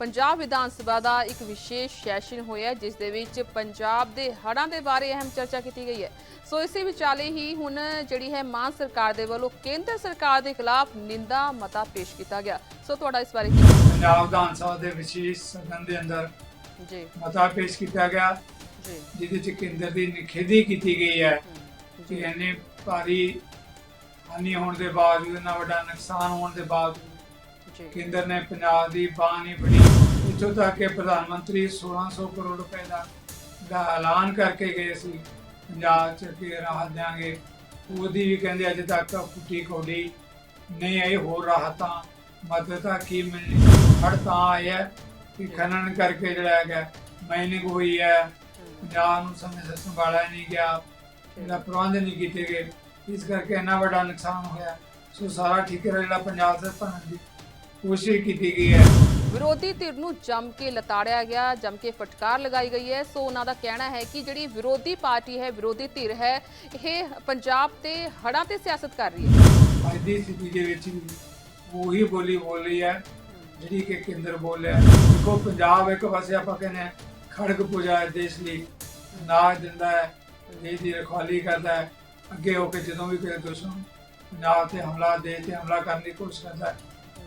ਪੰਜਾਬ ਵਿਧਾਨ ਸਭਾ ਦਾ ਇੱਕ ਵਿਸ਼ੇਸ਼ ਸੈਸ਼ਨ ਹੋਇਆ ਜਿਸ ਦੇ ਵਿੱਚ ਪੰਜਾਬ ਦੇ ਹੜ੍ਹਾਂ ਦੇ ਬਾਰੇ ਅਹਿਮ ਚਰਚਾ ਕੀਤੀ ਗਈ ਹੈ। ਸੋ ਇਸੇ ਵਿਚਾਲੇ ਹੀ ਹੁਣ ਜਿਹੜੀ ਹੈ ਮਾਨ ਸਰਕਾਰ ਦੇ ਵੱਲੋਂ ਕੇਂਦਰ ਸਰਕਾਰ ਦੇ ਖਿਲਾਫ ਨਿੰਦਾ ਮਤਾ ਪੇਸ਼ ਕੀਤਾ ਗਿਆ। ਸੋ ਤੁਹਾਡਾ ਇਸ ਬਾਰੇ ਪੰਜਾਬ ਵਿਧਾਨ ਸਭਾ ਦੇ ਵਿਸ਼ੇਸ਼ ਸਦਨ ਦੇ ਅੰਦਰ ਜੀ। ਮਤਾ ਪੇਸ਼ ਕੀਤਾ ਗਿਆ। ਜੀ। ਜਿਹਦੇ ਚ ਕੇਂਦਰ ਦੀ ਨਿਖੇਧੀ ਕੀਤੀ ਗਈ ਹੈ ਕਿ ਇੰਨੀ ਭਾਰੀ ਹਾਨੀ ਹੋਣ ਦੇ ਬਾਵਜੂਦ ਇੰਨਾ ਵੱਡਾ ਨੁਕਸਾਨ ਹੋਣ ਦੇ ਬਾਵਜੂਦ ਜੀ ਕੇਂਦਰ ਨੇ ਪੰਜਾਬ ਦੀ ਬਾਹ ਨਹੀਂ ਫੜੀ ਇੱਥੋਂ ਤੱਕ ਕਿ ਪ੍ਰਧਾਨ ਮੰਤਰੀ 1600 ਕਰੋੜ ਰੁਪਏ ਦਾ ਦਾ ਐਲਾਨ ਕਰਕੇ ਗਏ ਸੀ। ਪੰਜਾਬ ਚ ਕਿ ਰਾਹਤ ਦਿਆਂਗੇ। ਉਹਦੀ ਵੀ ਕਹਿੰਦੇ ਅਜੇ ਤੱਕ ਫੁੱਟੀ ਕੋਡੀ ਨਹੀਂ ਆਈ ਹੋਰ ਰਾਹਤਾਂ ਮਦਦਾਂ ਕੀ ਮਿਲਣੀ? ਹੜ ਤਾਂ ਆਇਆ ਕਿ ਖਨਨ ਕਰਕੇ ਜਿਹੜਾ ਹੈਗਾ ਮਾਈਨਿੰਗ ਹੋਈ ਹੈ ਪੰਜਾਬ ਨੂੰ ਸਮੇਂ ਸਿਰ ਸੰਭਾਲਿਆ ਨਹੀਂ ਗਿਆ। ਜਿਹੜਾ ਪ੍ਰਬੰਧ ਨਹੀਂ ਕੀਤੇ ਗਏ। ਇਸ ਕਰਕੇ ਇੰਨਾ ਵੱਡਾ ਨੁਕਸਾਨ ਹੋਇਆ। ਸੋ ਸਾਰਾ ਠੇਕੇਦਾਰ ਜਿਹੜਾ ਪੰਜਾਬ ਸੇ ਭਰਨ ਦੀ ਕੋਸ਼ਿਸ਼ ਕੀਤੀ ਗਈ ਹੈ। ਵਿਰੋਧੀ ਧਿਰ ਨੂੰ ਜੰਮ ਕੇ ਲਤਾੜਿਆ ਗਿਆ ਜੰਮ ਕੇ ਫਟਕਾਰ ਲਗਾਈ ਗਈ ਹੈ। ਸੋ ਉਹਨਾਂ ਦਾ ਕਹਿਣਾ ਹੈ ਕਿ ਜਿਹੜੀ ਵਿਰੋਧੀ ਪਾਰਟੀ ਹੈ ਵਿਰੋਧੀ ਧਿਰ ਹੈ ਇਹ ਪੰਜਾਬ ਤੇ ਹੜ੍ਹਾਂ ਤੇ ਸਿਆਸਤ ਕਰ ਰਹੀ ਹੈ। ਅੱਜ ਦੀ ਸਥਿਤੀ ਦੇ ਵਿੱਚ ਉਹੀ ਬੋਲੀ ਬੋਲ ਰਹੀ ਹੈ ਜਿਹੜੀ ਕਿ ਕੇਂਦਰ ਬੋਲ ਰਿਹਾ। ਹੈ। ਦੇਖੋ ਪੰਜਾਬ ਇੱਕ ਪਾਸੇ ਆਪਾਂ ਕਹਿੰਦੇ ਖੜਗ ਪੂਜਾ ਹੈ ਦੇਸ਼ ਲਈ ਨਾਜ ਦਿੰਦਾ ਹੈ ਦੇਸ਼ ਦੀ ਰਖਵਾਲੀ ਕਰਦਾ ਹੈ। ਅੱਗੇ ਹੋ ਕੇ ਜਦੋਂ ਵੀ ਕੋਈ ਦੁਸ਼ਮਣ ਪੰਜਾਬ ਤੇ ਹਮਲਾ ਦੇਸ਼ ਤੇ ਹਮਲਾ ਕਰਨ ਦੀ ਕੋਸ਼ਿਸ਼ ਕਰਦਾ ਹੈ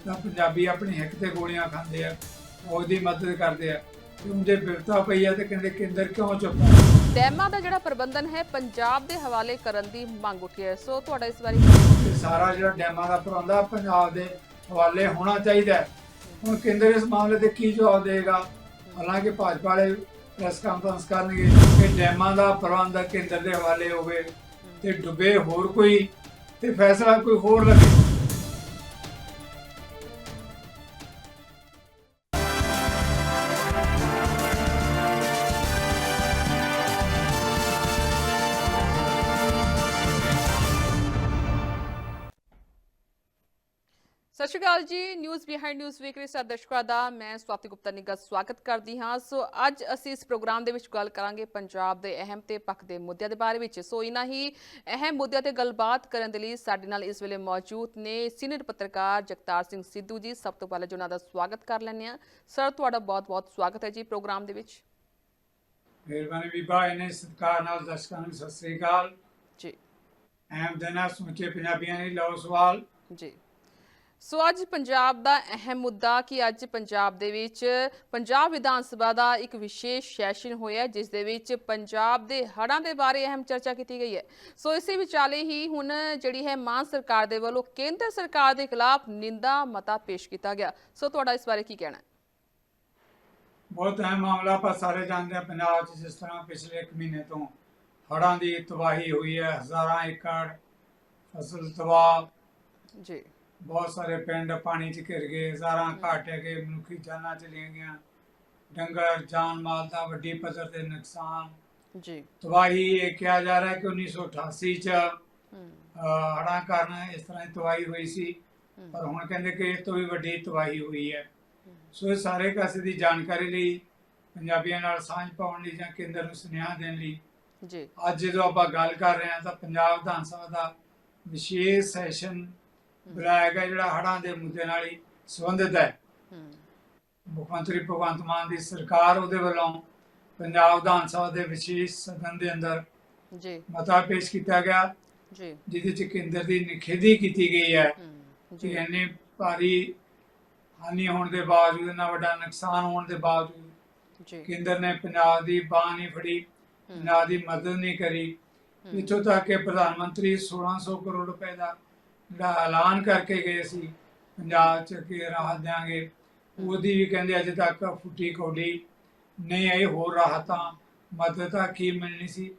ਤਾਂ ਪੰਜਾਬੀ ਆਪਣੀ ਹਿੱਕ ਤੇ ਗੋਲੀਆਂ ਖਾਂਦੇ ਆ ਉਹਦੀ ਮਦਦ ਕਰਦੇ ਆ। ਤੇ ਉਹਦੇ ਬਿਰਤਾ ਪਈ ਆ ਤੇ ਕਹਿੰਦੇ ਕੇਂਦਰ ਕਿਉਂ ਚੁੱਪ ਹੈ ਡੈਮਾਂ ਦਾ ਜਿਹੜਾ ਪ੍ਰਬੰਧਨ ਹੈ ਪੰਜਾਬ ਦੇ ਹਵਾਲੇ ਕਰਨ ਦੀ ਮੰਗ ਉੱਠੀ ਹੈ। ਸੋ ਤੁਹਾਡਾ ਇਸ ਬਾਰੇ ਸਾਰਾ ਜਿਹੜਾ ਡੈਮਾਂ ਦਾ ਪ੍ਰਬੰਧ ਪੰਜਾਬ ਦੇ ਹਵਾਲੇ ਹੋਣਾ ਚਾਹੀਦਾ ਹੈ। ਹੁਣ ਕੇਂਦਰ ਇਸ ਮਾਮਲੇ ਤੇ ਕੀ ਜਵਾਬ ਦੇਗਾ ਹਾਲਾਂਕਿ ਭਾਜਪਾ ਵਾਲੇ ਪ੍ਰੈਸ ਕਾਨਫਰੰਸ ਕਰਨਗੇ ਕਿ ਡੈਮਾਂ ਦਾ ਪ੍ਰਬੰਧ ਕੇਂਦਰ ਦੇ ਹਵਾਲੇ ਹੋਵੇ ਤੇ ਡੁੱਬੇ ਹੋਰ ਕੋਈ ਤੇ ਫੈਸਲਾ ਕੋਈ ਹੋਰ ਲਵੇ ਸਤਿ ਸ਼੍ਰੀ ਅਕਾਲ ਜੀ ਨਿਊਜ਼ ਬਿਹਾਈਂਡ ਨਿਊਜ਼ ਵੀਕ ਦੇ ਸਾਰੇ ਦਰਸ਼ਕਾਂ ਦਾ ਮੈਂ ਸਵਾਤੀ ਗੁਪਤਾ ਨਿੱਘਾ ਸਵਾਗਤ ਕਰਦੀ ਹਾਂ। ਸੋ ਅੱਜ ਅਸੀਂ ਇਸ ਪ੍ਰੋਗਰਾਮ ਦੇ ਵਿੱਚ ਗੱਲ ਕਰਾਂਗੇ ਪੰਜਾਬ ਦੇ ਅਹਿਮ ਤੇ ਪੱਖ ਦੇ ਮੁੱਦਿਆਂ ਦੇ ਬਾਰੇ ਵਿੱਚ। ਸੋ ਇਹਨਾਂ ਹੀ ਅਹਿਮ ਮੁੱਦਿਆਂ ਤੇ ਗੱਲਬਾਤ ਕਰਨ ਦੇ ਲਈ ਸਾਡੇ ਨਾਲ ਇਸ ਵੇਲੇ ਮੌਜੂਦ ਨੇ ਸੀਨੀਅਰ ਪੱਤਰਕਾਰ ਜਗਤਾਰ ਸਿੰਘ ਸਿੱਧੂ ਜੀ। ਸਭ ਤੋਂ ਪਹਿਲਾਂ ਉਹਨਾਂ ਦਾ ਸਵਾਗਤ ਕਰ ਲੈਂਦੇ ਹਾਂ। ਸਰ ਤੁਹਾਡਾ ਬਹੁਤ-ਬਹੁਤ ਸਵਾਗਤ ਹੈ ਜੀ ਪ੍ਰੋਗਰਾਮ ਦੇ ਵਿੱਚ। ਮਿਹਰਬਾਨੀ ਬੀਬਾ ਇਹਨੇ ਸਤਿਕਾਰ ਨਾਲ ਦਰਸ਼ਕਾਂ ਨੂੰ ਸਤਿ ਸ੍ਰੀ ਅਕਾਲ। ਜੀ। ਅਹਿਮ ਦਿਨ ਸਮੁੱਚੇ ਪੰਜਾਬੀਆਂ ਲਈ ਲਓ ਸਵਾਲ। ਜੀ। ਸੋ ਅੱਜ ਪੰਜਾਬ ਦਾ ਅਹਿਮ ਮੁੱਦਾ ਕਿ ਅੱਜ ਪੰਜਾਬ ਦੇ ਵਿੱਚ ਪੰਜਾਬ ਵਿਧਾਨ ਸਭਾ ਦਾ ਇੱਕ ਵਿਸ਼ੇਸ਼ ਸੈਸ਼ਨ ਹੋਇਆ ਜਿਸ ਦੇ ਵਿੱਚ ਪੰਜਾਬ ਦੇ ਹੜ੍ਹਾਂ ਦੇ ਬਾਰੇ ਅਹਿਮ ਚਰਚਾ ਕੀਤੀ ਗਈ ਹੈ। ਸੋ ਇਸੇ ਵਿਚਾਲੇ ਹੀ ਹੁਣ ਜਿਹੜੀ ਹੈ ਮਾਨ ਸਰਕਾਰ ਦੇ ਵੱਲੋਂ ਕੇਂਦਰ ਸਰਕਾਰ ਦੇ ਖਿਲਾਫ ਨਿੰਦਾ ਮਤਾ ਪੇਸ਼ ਕੀਤਾ ਗਿਆ। ਸੋ ਤੁਹਾਡਾ ਇਸ ਬਾਰੇ ਕੀ ਕਹਿਣਾ ਹੈ? ਬਹੁਤ ਅਹਿਮ ਮਾਮਲਾ ਆਪਾਂ ਸਾਰੇ ਜਾਣਦੇ ਹਾਂ ਪੰਜਾਬ 'ਚ ਜਿਸ ਤਰ੍ਹਾਂ ਪਿਛਲੇ ਇੱਕ ਮਹੀਨੇ ਤੋਂ ਹੜ੍ਹਾਂ ਦੀ ਤਬਾਹੀ ਹੋਈ ਹੈ ਹਜ਼ਾਰਾਂ ਏਕੜ ਫਸਲ ਤਬਾਹ ਜੀ। ਬਹੁਤ ਸਾਰੇ ਪਿੰਡ ਪਾਣੀ 'ਚ ਘਿਰ ਗਏ ਹਜ਼ਾਰਾਂ ਘਾਟ ਗਏ ਮਨੁੱਖੀ ਜਾਨਾਂ ਚਲੀਆਂ ਗਈਆਂ। ਡੰਗਰ ਜਾਨ ਮਾਲ ਦਾ ਵੱਡੀ ਪੱਧਰ ਤੇ ਨੁਕਸਾਨ। ਜੀ। ਤਬਾਹੀ ਇਹ ਕਿਹਾ ਜਾ ਰਿਹਾ ਕਿ 1988 'ਚ ਹੜ੍ਹਾਂ ਕਾਰਨ ਇਸ ਤਰ੍ਹਾਂ ਦੀ ਤਬਾਹੀ ਹੋਈ ਸੀ। ਪਰ ਹੁਣ ਕਹਿੰਦੇ ਕਿ ਇਸ ਤੋਂ ਵੀ ਵੱਡੀ ਤਬਾਹੀ ਹੋਈ ਹੈ। ਸੋ ਇਹ ਸਾਰੇ ਕਾਸੇ ਦੀ ਜਾਣਕਾਰੀ ਲਈ ਪੰਜਾਬੀਆਂ ਨਾਲ ਸਾਂਝ ਪਾਉਣ ਲਈ ਜਾਂ ਕੇਂਦਰ ਨੂੰ ਸੁਨੇਹਾ ਦੇਣ ਲਈ ਜੀ। ਅੱਜ ਜਦੋਂ ਆਪਾਂ ਗੱਲ ਕਰ ਰਹੇ ਹਾਂ ਤਾਂ ਪੰਜਾਬ ਵਿਧਾਨ ਸਭਾ ਦਾ ਵਿਸ਼ੇਸ਼ ਸੈਸ਼ਨ ਬੁਲਾਇਆ ਗਿਆ ਜਿਹੜਾ ਹੜ੍ਹਾਂ ਦੇ ਮੁੱਦੇ ਨਾਲ ਹੀ ਸੰਬੰਧਿਤ ਹੈ। ਮੁੱਖ ਮੰਤਰੀ ਭਗਵੰਤ ਮਾਨ ਦੀ ਸਰਕਾਰ ਉਹਦੇ ਵੱਲੋਂ ਪੰਜਾਬ ਵਿਧਾਨ ਸਭਾ ਦੇ ਵਿਸ਼ੇਸ਼ ਸਦਨ ਦੇ ਅੰਦਰ ਜੀ। ਮਤਾ ਪੇਸ਼ ਕੀਤਾ ਗਿਆ। ਜੀ। ਜਿਹਦੇ ਚ ਕੇਂਦਰ ਦੀ ਨਿਖੇਧੀ ਕੀਤੀ ਗਈ ਹੈ। ਕਿ ਇੰਨੀ ਭਾਰੀ ਹਾਨੀ ਹੋਣ ਦੇ ਬਾਵਜੂਦ ਇੰਨਾ ਵੱਡਾ ਨੁਕਸਾਨ ਹੋਣ ਦੇ ਬਾਵਜੂਦ ਜੀ। ਕੇਂਦਰ ਨੇ ਪੰਜਾਬ ਦੀ ਬਾਹ ਨਹੀਂ ਫੜੀ ਪੰਜਾਬ ਦੀ ਮਦਦ ਨਹੀਂ ਕਰੀ। ਇੱਥੋਂ ਤੱਕ ਕਿ ਪ੍ਰਧਾਨ ਮੰਤਰੀ 1600 ਕਰੋੜ ਰੁਪਏ ਦਾ ਜਿਹੜਾ ਐਲਾਨ ਕਰਕੇ ਗਏ ਸੀ। ਪੰਜਾਬ ਚ ਕਿ ਰਾਹਤ ਦਿਆਂਗੇ। ਉਹਦੀ ਵੀ ਕਹਿੰਦੇ ਅਜੇ ਤੱਕ ਫੁੱਟੀ ਕੋਡੀ। ਨਹੀਂ ਆਈ ਹੋਰ ਰਾਹਤਾਂ। ਮਦਦਾਂ ਕੀ ਮਿਲਣੀ ਸੀ?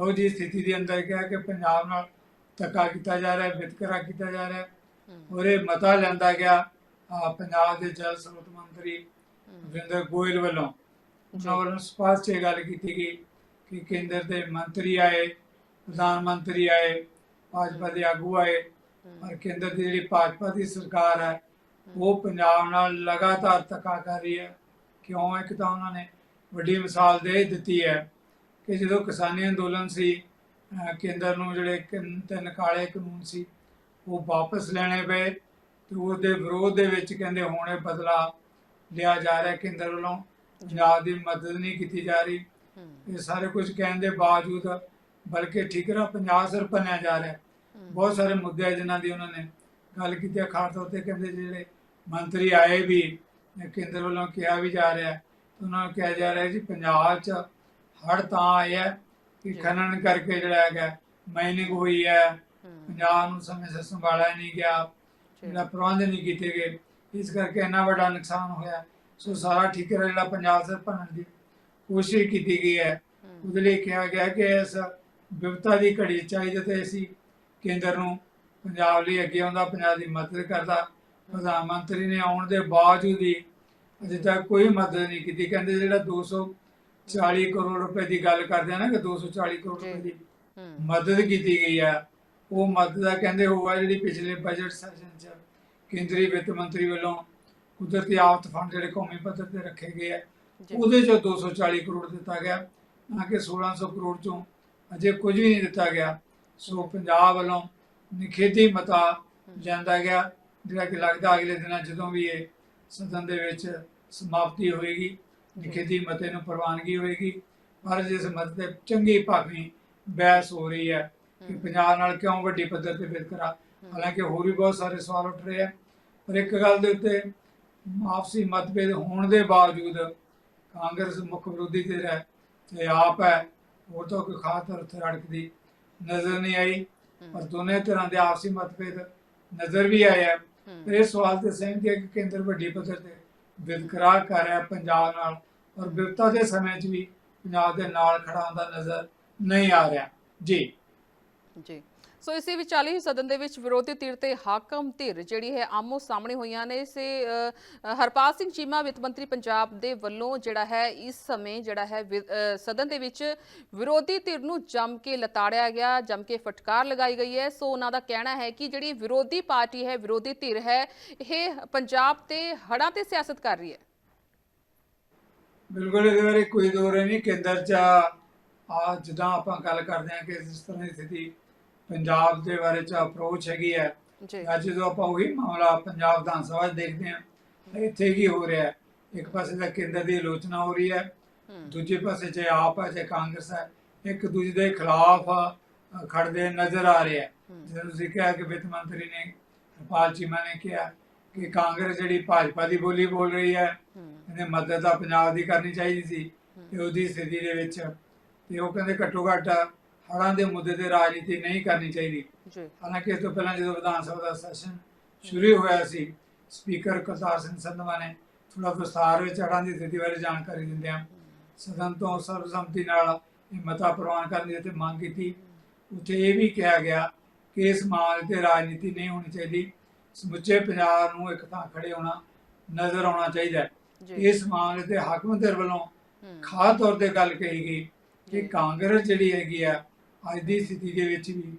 ਉਹ ਜੀ ਸਥਿਤੀ ਦੇ ਅੰਦਰ ਕਿਹਾ ਕਿ ਪੰਜਾਬ ਨਾਲ ਧੱਕਾ ਕੀਤਾ ਜਾ ਰਿਹਾ ਹੈ ਵਿਤਕਰਾ ਕੀਤਾ ਜਾ ਰਿਹਾ। ਹੈ। ਇਹ ਮਤਾ ਲੈਂਦਾ ਗਿਆ ਪੰਜਾਬ ਦੇ ਜਲ ਸਰੋਤ ਮੰਤਰੀ ਵਿੰਦਰ ਗੋਇਲ ਵੱਲੋਂ। ਉਹਨਾਂ ਵੱਲੋਂ ਸਪਸ਼ਟ ਇਹ ਗੱਲ ਕੀਤੀ ਗਈ ਕਿ ਕੇਂਦਰ ਦੇ ਮੰਤਰੀ ਆਏ ਪ੍ਰਧਾਨ ਮੰਤਰੀ ਆਏ ਭਾਜਪਾ ਦੇ ਆਗੂ ਆਏ। ਪਰ ਕੇਂਦਰ ਦੀ ਜਿਹੜੀ ਭਾਜਪਾ ਦੀ ਸਰਕਾਰ ਹੈ ਉਹ ਪੰਜਾਬ ਨਾਲ ਲਗਾਤਾਰ ਧੱਕਾ ਕਰ ਰਹੀ ਹੈ। ਕਿਉਂ? ਇੱਕ ਤਾਂ ਉਹਨਾਂ ਨੇ ਵੱਡੀ ਮਿਸਾਲ ਦੇ ਦਿੱਤੀ ਹੈ ਕਿ ਜਦੋਂ ਕਿਸਾਨੀ ਅੰਦੋਲਨ ਸੀ ਕੇਂਦਰ ਨੂੰ ਜਿਹੜੇ ਤਿੰਨ ਕਾਲੇ ਕਾਨੂੰਨ ਸੀ ਉਹ ਵਾਪਸ ਲੈਣੇ ਪਏ ਤੇ ਉਹਦੇ ਵਿਰੋਧ ਦੇ ਵਿੱਚ ਕਹਿੰਦੇ ਹੁਣ ਇਹ ਬਦਲਾ ਲਿਆ ਜਾ ਰਿਹਾ ਕੇਂਦਰ ਵੱਲੋਂ। ਪੰਜਾਬ ਦੀ ਮਦਦ ਨਹੀਂ ਕੀਤੀ ਜਾ ਰਹੀ। ਇਹ ਸਾਰੇ ਕੁਝ ਕਹਿਣ ਦੇ ਬਾਵਜੂਦ ਬਲਕਿ ਠੀਕਰਾ ਪੰਜਾਬ ਸਿਰ ਭੰਨਿਆ ਜਾ ਰਿਹਾ ਬਹੁਤ ਸਾਰੇ ਮੁੱਦੇ ਆ ਜਿਨ੍ਹਾਂ ਦੀ ਉਹਨਾਂ ਨੇ ਗੱਲ ਕੀਤੀ ਹੈ ਖਾਸ ਤੌਰ ਤੇ ਕਹਿੰਦੇ ਜਿਹੜੇ ਮੰਤਰੀ ਆਏ ਵੀ ਕੇਂਦਰ ਵੱਲੋਂ ਕਿਹਾ ਵੀ ਜਾ ਰਿਹਾ ਉਹਨਾਂ ਨੂੰ ਕਿਹਾ ਜਾ ਰਿਹਾ ਜੀ ਪੰਜਾਬ 'ਚ ਹੜ ਤਾਂ ਆਇਆ ਕਿ। ਖਨਨ ਕਰਕੇ ਜਿਹੜਾ ਹੈਗਾ ਮਾਈਨਿੰਗ ਹੋਈ ਹੈ ਪੰਜਾਬ ਨੂੰ ਸਮੇਂ ਸਿਰ ਸੰਭਾਲਿਆ ਨਹੀਂ ਗਿਆ। ਜਿਹੜਾ ਪ੍ਰਬੰਧ ਨਹੀਂ ਕੀਤੇ ਗਏ ਇਸ ਕਰਕੇ ਇੰਨਾ ਵੱਡਾ ਨੁਕਸਾਨ ਹੋਇਆ ਸੋ ਸਾਰਾ ਠੀਕਰਾ ਜਿਹੜਾ ਪੰਜਾਬ ਸਿਰ ਭੰਨਣ ਦੀ ਕੋਸ਼ਿਸ਼ ਕੀਤੀ ਗਈ ਹੈ ਉਹਦੇ ਲਈ ਕਿਹਾ ਗਿਆ ਕਿ ਇਸ ਵਿਪਤਾ ਦੀ ਘੜੀ ਚਾਹੀਦੀ ਤੇ ਅਸੀਂ ਕੇਂਦਰ ਨੂੰ ਪੰਜਾਬ ਲਈ ਅੱਗੇ ਆਉਂਦਾ ਪੰਜਾਬ ਦੀ ਮਦਦ ਕਰਦਾ। ਪ੍ਰਧਾਨ ਮੰਤਰੀ ਨੇ ਆਉਣ ਦੇ ਬਾਵਜੂਦ ਹੀ ਅਜੇ ਤੱਕ ਕੋਈ ਮਦਦ ਨਹੀਂ ਕੀਤੀ। ਕਹਿੰਦੇ ਜਿਹੜਾ 240 ਕਰੋੜ ਰੁਪਏ ਦੀ ਗੱਲ ਕਰਦੇ ਆ ਨਾ ਕਿ 240 ਕਰੋੜ। ਰੁਪਏ ਦੀ ਮਦਦ ਕੀਤੀ ਗਈ ਹੈ ਉਹ ਮਦਦ ਦਾ ਕਹਿੰਦੇ ਹੋਆ ਜਿਹੜੀ ਪਿਛਲੇ ਬਜਟ ਸੈਸ਼ਨ 'ਚ ਕੇਂਦਰੀ ਵਿੱਤ ਮੰਤਰੀ ਵੱਲੋਂ ਕੁਦਰਤੀ ਆਫਤ ਫੰਡ ਜਿਹੜੇ ਕੌਮੀ ਪੱਧਰ ਤੇ ਰੱਖੇ ਗਏ ਆ ਉਹਦੇ ਚੋਂ 240 ਕਰੋੜ ਦਿੱਤਾ ਗਿਆ। ਨਾ ਕਿ 1600 ਕਰੋੜ ਚੋਂ ਅਜੇ ਕੁਝ ਵੀ ਨਹੀਂ ਦਿੱਤਾ ਗਿਆ। ਸੋ ਪੰਜਾਬ ਵੱਲੋਂ ਨਿਖੇਧੀ ਮਤਾ ਜਾਂਦਾ ਗਿਆ ਜਿਹੜਾ ਕਿ ਲੱਗਦਾ ਅਗਲੇ ਦਿਨਾਂ ਜਦੋਂ ਵੀ ਇਹ ਸਦਨ ਦੇ ਵਿੱਚ ਸਮਾਪਤੀ ਹੋਏਗੀ ਨਿਖੇਧੀ ਮਤੇ ਨੂੰ ਪ੍ਰਵਾਨਗੀ ਹੋਏਗੀ। ਪਰ ਜਿਸ ਮਤੇ ਤੇ ਚੰਗੀ ਭਾਵੀ ਬਹਿਸ ਹੋ ਰਹੀ ਹੈ ਕਿ ਪੰਜਾਬ ਨਾਲ ਕਿਉਂ ਵੱਡੀ ਪੱਧਰ ਤੇ ਵਿਤਕਰਾ ਹਾਲਾਂਕਿ ਹੋਰ ਵੀ ਬਹੁਤ ਸਾਰੇ ਸਵਾਲ ਉੱਠ ਰਹੇ ਆ। ਪਰ ਇੱਕ ਗੱਲ ਦੇ ਉੱਤੇ ਆਪਸੀ ਮਤਭੇਦ ਹੋਣ ਦੇ ਬਾਵਜੂਦ ਕਾਂਗਰਸ ਮੁੱਖ ਵਿਰੋਧੀ ਧਿਰ ਹੈ ਤੇ ਆਪ ਹੈ ਹੋਰ ਤਾਂ ਕੋਈ ਖਾਸ ਤੌਰ ਤੇ ਅੜਕਦੀ ਨਜ਼ਰ ਨਹੀਂ ਆਈ ਪਰ ਦੋਨੇ ਤਰ੍ਹਾਂ ਦੇ ਆਪਸੀ ਮਤਭੇਦ ਨਜ਼ਰ ਵੀ ਆਏ ਆ। ਪਰ ਇਹ ਸਵਾਲ ਤੇ ਸਹਿਮਤੀ ਹੈ ਕਿ ਕੇਂਦਰ ਵੱਡੀ ਪੱਧਰ ਤੇ ਵਿਤਕਰਾ ਕਰ ਰਿਹਾ ਪੰਜਾਬ ਨਾਲ ਔਰ ਵਿਪਤਾ ਦੇ ਸਮੇਂ 'ਚ ਵੀ ਪੰਜਾਬ ਦੇ ਨਾਲ ਖੜਾ ਹੁੰਦਾ ਨਜ਼ਰ ਨਹੀਂ ਆ ਰਿਹਾ। ਜੀ। ਜੀ। ਸੋ ਇਸੇ ਵਿਚਾਲੇ ਹੀ ਸਦਨ ਦੇ ਵਿੱਚ ਵਿਰੋਧੀ ਧਿਰ ਤੇ ਹਾਕਮ ਧਿਰ ਜਿਹੜੀ ਹੈ ਆਮੋ ਸਾਹਮਣੇ ਹੋਈਆਂ ਨੇ। ਇਸੇ ਹਰਪਾਲ ਸਿੰਘ ਚੀਮਾ ਵਿੱਤ ਮੰਤਰੀ ਪੰਜਾਬ ਦੇ ਵੱਲੋਂ ਜਿਹੜਾ ਹੈ ਇਸ ਸਮੇਂ ਜਿਹੜਾ ਹੈ ਸਦਨ ਦੇ ਵਿੱਚ ਵਿਰੋਧੀ ਧਿਰ ਨੂੰ ਜੰਮ ਕੇ ਲਤਾੜਿਆ ਗਿਆ, ਜੰਮ ਕੇ ਫਟਕਾਰ ਲਗਾਈ ਗਈ ਹੈ। ਸੋ ਉਹਨਾਂ ਦਾ ਕਹਿਣਾ ਹੈ ਕਿ ਜਿਹੜੀ ਵਿਰੋਧੀ ਪਾਰਟੀ ਹੈ, ਵਿਰੋਧੀ ਧਿਰ ਹੈ, ਇਹ ਪੰਜਾਬ ਤੇ ਹੜਾਂ ਤੇ ਸਿਆਸਤ ਕਰ ਰਹੀ ਹੈ। ਬਿਲਕੁਲ, ਇਹਦੇ ਬਾਰੇ ਕੋਈ ਦੋ ਨਹੀਂ। ਕੇਂਦਰ 'ਚ ਆ ਜਿੱਦਾਂ ਆਪਾਂ ਗੱਲ ਕਰਦੇ ਹਾਂ ਕਿ ਜਿਸ ਤਰ੍ਹਾਂ ਦੀ ਸਥਿਤੀ ਪੰਜਾਬ ਦੇ ਬਾਰੇ 'ਚ ਅਪਰੋਚ ਹੈਗੀ ਹੈ। ਅੱਜ ਜਦੋਂ ਆਪਾਂ ਉਹੀ ਮਾਮਲਾ ਪੰਜਾਬ ਵਿਧਾਨ ਸਭਾ ਦੇਖਦੇ ਹਾਂ ਇੱਥੇ ਕੀ ਹੋ ਰਿਹਾ ਹੈ? ਇੱਕ ਪਾਸੇ ਤਾਂ ਕੇਂਦਰ ਦੀ ਆਲੋਚਨਾ ਹੋ ਰਹੀ ਹੈ ਦੂਜੇ ਪਾਸੇ ਜੇ ਆਪ ਹੈ ਜੇ ਕਾਂਗਰਸ ਹੈ ਇੱਕ ਦੂਜੇ ਦੇ ਖਿਲਾਫ ਖੜਦੇ ਨਜ਼ਰ ਆ ਰਹੇ। ਜਿਵੇਂ ਤੁਸੀਂ ਕਿਹਾ ਕਿ ਵਿੱਤ ਮੰਤਰੀ ਨੇ ਹਰਪਾਲ ਚੀਮਾ ਨੇ ਕਿਹਾ ਕਿ ਕਾਂਗਰਸ ਜਿਹੜੀ ਭਾਜਪਾ ਦੀ ਬੋਲੀ ਬੋਲ ਰਹੀ ਹੂੰ ਇਹਨੇ ਮਦਦ ਤਾਂ ਪੰਜਾਬ ਦੀ ਕਰਨੀ ਚਾਹੀਦੀ ਸੀ ਤੇ ਉਹਦੀ ਸਥਿਤੀ ਦੇ ਵਿੱਚ ਤੇ ਉਹ ਕਹਿੰਦੇ ਘੱਟੋ ਘੱਟ ਹੜ੍ਹਾਂ ਦੇ ਮੁੱਦੇ ਤੇ ਰਾਜਨੀਤੀ ਨਹੀਂ ਕਰਨੀ ਚਾਹੀਦੀ। ਜੀ। ਹਾਲਾਂਕਿ ਇਸ ਤੋਂ ਪਹਿਲਾਂ ਜਦੋਂ ਵਿਧਾਨ ਸਭਾ ਦਾ ਸੈਸ਼ਨ ਸ਼ੁਰੂ ਹੋਇਆ ਸੀ ਸਪੀਕਰ ਕਰਤਾਰ ਸਿੰਘ ਸੰਧਵਾ ਨੇ ਥੋੜਾ ਵਿਸਥਾਰ ਵਿੱਚ ਹੜ੍ਹਾਂ ਦੀ ਸਥਿਤੀ ਬਾਰੇ ਜਾਣਕਾਰੀ ਦਿੰਦਿਆਂ ਸਦਨ ਤੋਂ ਸਰਬਸੰਮਤੀ ਨਾਲ ਇਹ ਮਤਾ ਪ੍ਰਵਾਨ ਕਰਨ ਦੀ ਤੇ ਮੰਗ ਕੀਤੀ। ਉੱਥੇ ਇਹ ਵੀ ਕਿਹਾ ਗਿਆ ਕਿ ਇਸ ਮਾਮਲੇ ਤੇ ਰਾਜਨੀਤੀ ਨਹੀਂ ਹੋਣੀ ਚਾਹੀਦੀ। ਸਮੁੱਚੇ ਪੰਜਾਬ ਨੂੰ ਇੱਕ ਥਾਂ ਖੜੇ ਹੋਣਾ ਨਜ਼ਰ ਆਉਣਾ ਚਾਹੀਦਾ ਇਸ ਮਾਮਲੇ ਤੇ ਹਾਕਮ ਵੱਲੋਂ ਖਾਸ ਤੌਰ ਤੇ ਗੱਲ ਕਹੀ ਗਈ ਕਿ। ਕਾਂਗਰਸ ਜਿਹੜੀ ਹੈਗੀ ਆ ਅੱਜ ਦੀ ਸਥਿਤੀ ਦੇ ਵਿੱਚ ਵੀ